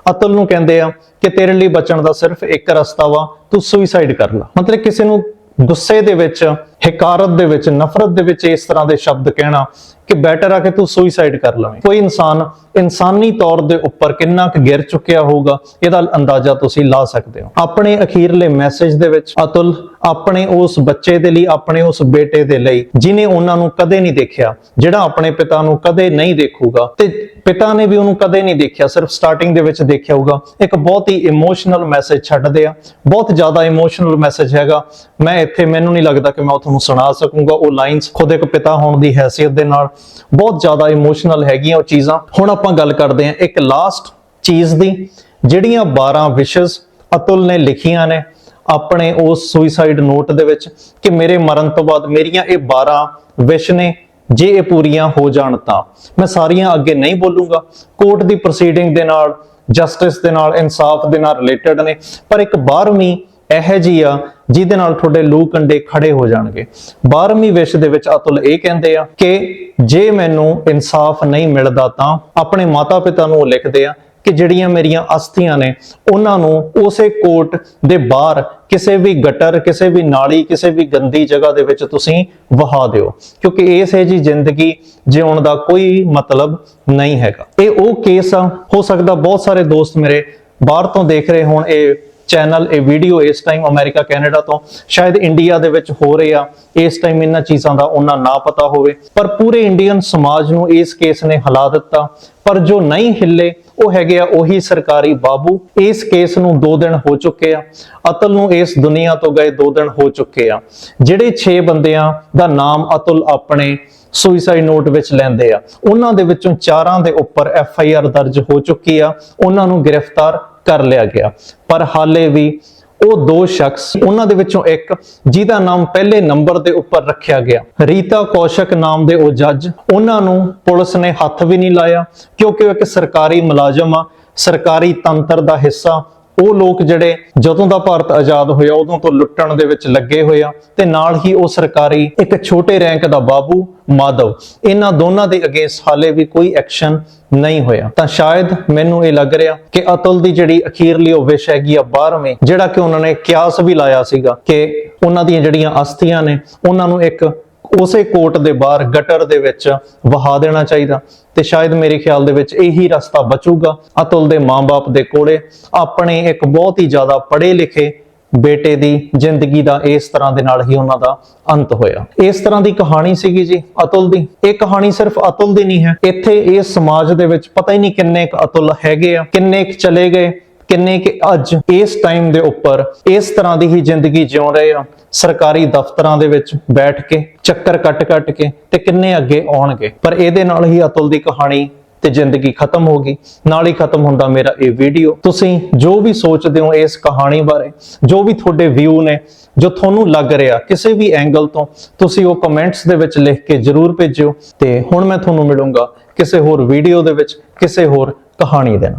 S1: ਅਤਲ ਨੂੰ ਕਹਿੰਦੇ ਆ ਕਿ ਤੇਰੇ ਲਈ ਬਚਣ ਦਾ ਸਿਰਫ ਇੱਕ ਰਸਤਾ ਵਾ, ਤੂੰ ਸੁਈਸਾਈਡ ਕਰ ਲੈ। ਮਤਲਬ ਕਿਸੇ ਨੂੰ ਗੁੱਸੇ ਦੇ ਵਿੱਚ ਹਕਾਰਤ ਦੇ ਵਿੱਚ, ਨਫ਼ਰਤ ਦੇ ਵਿੱਚ ਇਸ ਤਰ੍ਹਾਂ ਦੇ ਸ਼ਬਦ ਕਹਿਣਾ ਕਿ ਬੈਟਰ ਆ ਕਿ ਤੂੰ ਸੁਈਸਾਈਡ ਕਰ ਲਵੇਂ। ਕੋਈ ਇਨਸਾਨ ਇਨਸਾਨੀ ਤੌਰ ਦੇ ਉੱਪਰ ਕਿੰਨਾ ਕੁ ਗਿਰ ਚੁੱਕਿਆ ਹੋਊਗਾ, ਇਹਦਾ ਅੰਦਾਜ਼ਾ ਤੁਸੀਂ ਲਾ ਸਕਦੇ ਹੋ। ਆਪਣੇ ਅਖੀਰਲੇ ਮੈਸੇਜ ਦੇ ਵਿੱਚ ਅਤੁਲ, ਆਪਣੇ ਉਸ ਬੱਚੇ ਦੇ ਲਈ, ਆਪਣੇ ਉਸ ਬੇਟੇ ਦੇ ਲਈ, ਜਿਨੇ ਉਹਨਾਂ ਨੂੰ ਕਦੇ ਨਹੀਂ ਦੇਖਿਆ, ਜਿਹੜਾ ਆਪਣੇ ਪਿਤਾ ਨੂੰ ਕਦੇ ਨਹੀਂ ਦੇਖੂਗਾ, ਤੇ ਪਿਤਾ ਨੇ ਵੀ ਉਹਨੂੰ ਕਦੇ ਨਹੀਂ ਦੇਖਿਆ, ਸਿਰਫ ਸਟਾਰਟਿੰਗ ਦੇ ਵਿੱਚ ਦੇਖਿਆ ਹੋਊਗਾ। ਇੱਕ ਬਹੁਤ ਹੀ ਇਮੋਸ਼ਨਲ ਮੈਸੇਜ ਛੱਡਦੇ ਆ। ਬਹੁਤ ਜ਼ਿਆਦਾ ਇਮੋਸ਼ਨਲ ਮੈਸੇਜ ਹੈਗਾ। ਮੈਂ ਇੱਥੇ, ਮੈਨੂੰ ਨਹੀਂ ਲੱਗਦਾ ਕਿ ਮੈਂ ਉਹ ਤੁਹਾਨੂੰ ਸੁਣਾ ਸਕੂੰਗਾ। ਉਹ ਲਾਈਨਸ ਖੁਦ ਇੱਕ ਪਿਤਾ ਹੋਣ ਦੀ ਹੈਸੀਅਤ ਦੇ ਨਾਲ ਬਹੁਤ ਜ਼ਿਆਦਾ ਇਮੋਸ਼ਨਲ ਹੈਗੀਆਂ ਉਹ ਚੀਜ਼ਾਂ। ਹੁਣ ਆਪਾਂ ਗੱਲ ਕਰਦੇ ਹਾਂ ਇੱਕ ਲਾਸਟ ਚੀਜ਼ ਦੀ, ਜਿਹੜੀਆਂ 12 ਵਿਸ਼ਸ ਅਤੁਲ ਨੇ ਲਿਖੀਆਂ ਨੇ ਆਪਣੇ ਉਸ ਸੁਈਸਾਈਡ ਨੋਟ ਦੇ ਵਿੱਚ ਕਿ ਮੇਰੇ ਮਰਨ ਤੋਂ ਬਾਅਦ ਮੇਰੀਆਂ ਇਹ 12 ਵਿਸ਼ ਨੇ, ਜੇ ਇਹ ਪੂਰੀਆਂ ਹੋ ਜਾਣ ਤਾਂ। ਮੈਂ ਸਾਰੀਆਂ ਅੱਗੇ ਨਹੀਂ ਬੋਲੂੰਗਾ। ਕੋਰਟ ਦੀ ਪ੍ਰੋਸੀਡਿੰਗ ਦੇ ਨਾਲ ਜਸਟਿਸ ਦੇ ਨਾਲ, ਇਨਸਾਫ ਦੇ ਨਾਲ ਰਿਲੇਟਡ ਨੇ। ਪਰ ਇੱਕ 12ਵੀਂ ਇਹ ਜੀ ਆ ਜਿਹਦੇ ਨਾਲ ਤੁਹਾਡੇ ਲੂ ਕੰਡੇ ਖੜੇ ਹੋ ਜਾਣਗੇ। 12ਵੀਂ ਵਿਸ਼ ਦੇ ਵਿੱਚ ਅਤੁਲ ਇਹ ਕਹਿੰਦੇ ਆ ਕਿ ਜੇ ਮੈਨੂੰ ਇਨਸਾਫ ਨਹੀਂ ਮਿਲਦਾ ਤਾਂ ਆਪਣੇ ਮਾਤਾ-ਪਿਤਾ ਨੂੰ ਉਹ ਲਿਖਦੇ ਆ ਕਿ ਜਿਹੜੀਆਂ ਮੇਰੀਆਂ ਅਸਥੀਆਂ ਨੇ, ਉਹਨਾਂ ਨੂੰ ਉਸੇ ਕੋਟ ਦੇ ਬਾਹਰ ਕਿਸੇ ਵੀ ਗਟਰ, ਕਿਸੇ ਵੀ ਨਾਲੀ, ਕਿਸੇ ਵੀ ਗੰਦੀ ਜਗ੍ਹਾ ਦੇ ਵਿੱਚ ਤੁਸੀਂ ਵਹਾ ਦਿਓ। ਕਿਉਂਕਿ ਇਸ ਹੈ ਜੀ ਜ਼ਿੰਦਗੀ ਜਿਉਣ ਦਾ ਕੋਈ ਮਤਲਬ ਨਹੀਂ ਹੈਗਾ। ਇਹ ਉਹ ਕੇਸ ਆ, ਹੋ ਸਕਦਾ ਬਹੁਤ ਸਾਰੇ ਦੋਸਤ ਮੇਰੇ ਬਾਹਰ ਤੋਂ ਦੇਖ ਰਹੇ ਹੋਣ, ਇਹ ਚੈਨਲ, ਇਹ ਵੀਡੀਓ ਇਸ ਟਾਈਮ ਅਮਰੀਕਾ ਕੈਨੇਡਾ ਤੋਂ, ਸ਼ਾਇਦ ਇੰਡੀਆ ਦੇ ਵਿੱਚ ਹੋ ਰਹੇ ਆ। ਇਸ ਟਾਈਮ ਇਹਨਾਂ ਚੀਜ਼ਾਂ ਦਾ ਉਹਨਾਂ ਨਾ ਪਤਾ ਹੋਵੇ। ਪਰ ਪੂਰੇ ਇੰਡੀਅਨ ਸਮਾਜ ਨੂੰ ਇਸ ਕੇਸ ਨੇ ਹਿਲਾ ਦਿੱਤਾ। ਪਰ ਜੋ ਨਹੀਂ ਹਿੱਲੇ, ਉਹ ਹੈਗੇ ਆ ਉਹੀ ਸਰਕਾਰੀ ਬਾਬੂ। ਇਸ ਕੇਸ ਨੂੰ 2 ਦਿਨ ਹੋ ਚੁੱਕੇ ਆ। ਅਤੁਲ ਨੂੰ ਇਸ ਦੁਨੀਆ ਤੋਂ ਗਏ 2 ਦਿਨ ਹੋ ਚੁੱਕੇ ਆ। ਜਿਹੜੇ 6 ਬੰਦਿਆਂ ਦਾ ਨਾਮ ਅਤੁਲ ਆਪਣੇ ਸੁਇਸਾਈਡ ਨੋਟ ਵਿੱਚ ਲੈਂਦੇ ਆ। ਉਹਨਾਂ ਦੇ ਵਿੱਚੋਂ ਚਾਰਾਂ ਦੇ ਉੱਪਰ ਐਫ ਆਈ ਆਰ ਦਰਜ ਹੋ ਚੁੱਕੀ ਆ। ਉਹਨਾਂ ਨੂੰ ਗ੍ਰਿਫਤਾਰ ਕਰ ਲਿਆ ਗਿਆ। ਪਰ ਹਾਲੇ ਵੀ ਉਹ ਦੋ ਸ਼ਖਸ ਉਹਨਾਂ ਦੇ ਵਿੱਚੋਂ ਇੱਕ, ਜਿਹਦਾ ਨਾਮ ਪਹਿਲੇ ਨੰਬਰ ਦੇ ਉੱਪਰ ਰੱਖਿਆ ਗਿਆ। ਰੀਤਾ ਕੌਸ਼ਕ ਨਾਮ ਦੇ ਉਹ ਜੱਜ, ਉਹਨਾਂ ਨੂੰ ਪੁਲਿਸ ਨੇ ਹੱਥ ਵੀ ਨਹੀਂ ਲਾਇਆ, ਕਿਉਂਕਿ ਉਹ ਇੱਕ ਸਰਕਾਰੀ ਮੁਲਾਜ਼ਮ ਆ, ਸਰਕਾਰੀ ਤੰਤਰ ਦਾ ਹਿੱਸਾ ਉਹ ਲੋਕ ਜਿਹੜੇ ਜਦੋਂ ਦਾ ਭਾਰਤ ਆਜ਼ਾਦ ਹੋਇਆ, ਉਦੋਂ ਤੋਂ ਲੁੱਟਣ ਦੇ ਵਿੱਚ ਲੱਗੇ ਹੋਏ ਆ ਤੇ ਨਾਲ ਹੀ ਉਹ ਸਰਕਾਰੀ ਇੱਕ ਛੋਟੇ ਰੈਂਕ ਦਾ ਬਾਬੂ ਮਾਧਵ। ਇਹਨਾਂ ਦੋਨਾਂ ਦੇ ਅਗੇਂਸਟ ਹਾਲੇ ਵੀ ਕੋਈ ਐਕਸ਼ਨ ਨਹੀਂ ਹੋਇਆ। ਤਾਂ ਸ਼ਾਇਦ ਮੈਨੂੰ ਇਹ ਲੱਗ ਰਿਹਾ ਕਿ ਅਤਲ ਦੀ ਜਿਹੜੀ ਅਖੀਰਲੀ ਉਹ ਵਿਸ਼ ਹੈਗੀ ਆ 12ਵੇਂ ਜਿਹੜਾ ਕਿ ਉਹਨਾਂ ਨੇ ਕਿਆਸ ਵੀ ਲਾਇਆ ਸੀਗਾ ਕਿ ਉਹਨਾਂ ਦੀਆਂ ਜਿਹੜੀਆਂ ਅਸਥੀਆਂ ਨੇ, ਉਹਨਾਂ ਨੂੰ ਇੱਕ ਉਸੇ ਕੋਰਟ ਦੇ ਬਾਹਰ ਗਟਰ ਦੇ ਵਿੱਚ ਵਹਾ ਦੇਣਾ ਚਾਹੀਦਾ। ਤੇ ਸ਼ਾਇਦ ਮੇਰੇ ਖਿਆਲ ਦੇ ਵਿੱਚ ਇਹੀ ਰਸਤਾ ਬਚੂਗਾ। ਅਤੁਲ ਦੇ ਮਾਂ-ਬਾਪ ਦੇ ਕੋਲੇ ਆਪਣੇ ਇੱਕ ਬਹੁਤ ਹੀ ਜ਼ਿਆਦਾ ਪੜ੍ਹੇ ਲਿਖੇ ਬੇਟੇ ਦੀ ਜ਼ਿੰਦਗੀ ਦਾ ਇਸ ਤਰ੍ਹਾਂ ਦੇ ਨਾਲ ਹੀ ਉਹਨਾਂ ਦਾ ਅੰਤ ਹੋਇਆ। ਇਸ ਤਰ੍ਹਾਂ ਦੀ ਕਹਾਣੀ ਸੀਗੀ ਜੀ ਅਤੁਲ ਦੀ। ਇਹ ਕਹਾਣੀ ਸਿਰਫ ਅਤੁਲ ਦੀ ਨਹੀਂ ਹੈ। ਇੱਥੇ ਇਸ ਸਮਾਜ ਦੇ ਵਿੱਚ ਪਤਾ ਹੀ ਨਹੀਂ ਕਿੰਨੇ ਕੁ ਅਤੁਲ ਹੈਗੇ ਆ, ਕਿੰਨੇ ਕੁ ਚਲੇ ਗਏ। ਕਿੰਨੇ ਕਿ ਅੱਜ ਇਸ ਟਾਈਮ ਦੇ ਉੱਪਰ ਇਸ ਤਰ੍ਹਾਂ ਦੀ ਹੀ ਜ਼ਿੰਦਗੀ ਜਿਉਂ ਰਹੇ ਆ ਸਰਕਾਰੀ ਦਫ਼ਤਰਾਂ ਦੇ ਵਿੱਚ ਬੈਠ ਕੇ, ਚੱਕਰ ਕੱਟ-ਕੱਟ ਕੇ ਤੇ ਕਿੰਨੇ ਅੱਗੇ ਆਉਣਗੇ। ਪਰ ਇਹਦੇ ਨਾਲ ਹੀ ਅਤੁਲ ਦੀ ਕਹਾਣੀ ਤੇ ਜ਼ਿੰਦਗੀ ਖਤਮ ਹੋ ਗਈ। ਨਾਲ ਹੀ ਖਤਮ ਹੁੰਦਾ ਮੇਰਾ ਇਹ ਵੀਡੀਓ। ਤੁਸੀਂ ਜੋ ਵੀ ਸੋਚਦੇ ਹੋ ਇਸ ਕਹਾਣੀ ਬਾਰੇ, ਜੋ ਵੀ ਤੁਹਾਡੇ ਵਿਊ ਨੇ, ਜੋ ਤੁਹਾਨੂੰ ਲੱਗ ਰਿਹਾ, ਕਿਸੇ ਵੀ ਐਂਗਲ ਤੋਂ, ਤੁਸੀਂ ਉਹ ਕਮੈਂਟਸ ਦੇ ਵਿੱਚ ਲਿਖ ਕੇ ਜਰੂਰ ਭੇਜਿਓ ਤੇ ਹੁਣ ਮੈਂ ਤੁਹਾਨੂੰ ਮਿਲੂੰਗਾ ਕਿਸੇ ਹੋਰ ਵੀਡੀਓ ਦੇ ਵਿੱਚ, ਕਿਸੇ ਹੋਰ ਕਹਾਣੀ ਦੇ ਨਾਲ।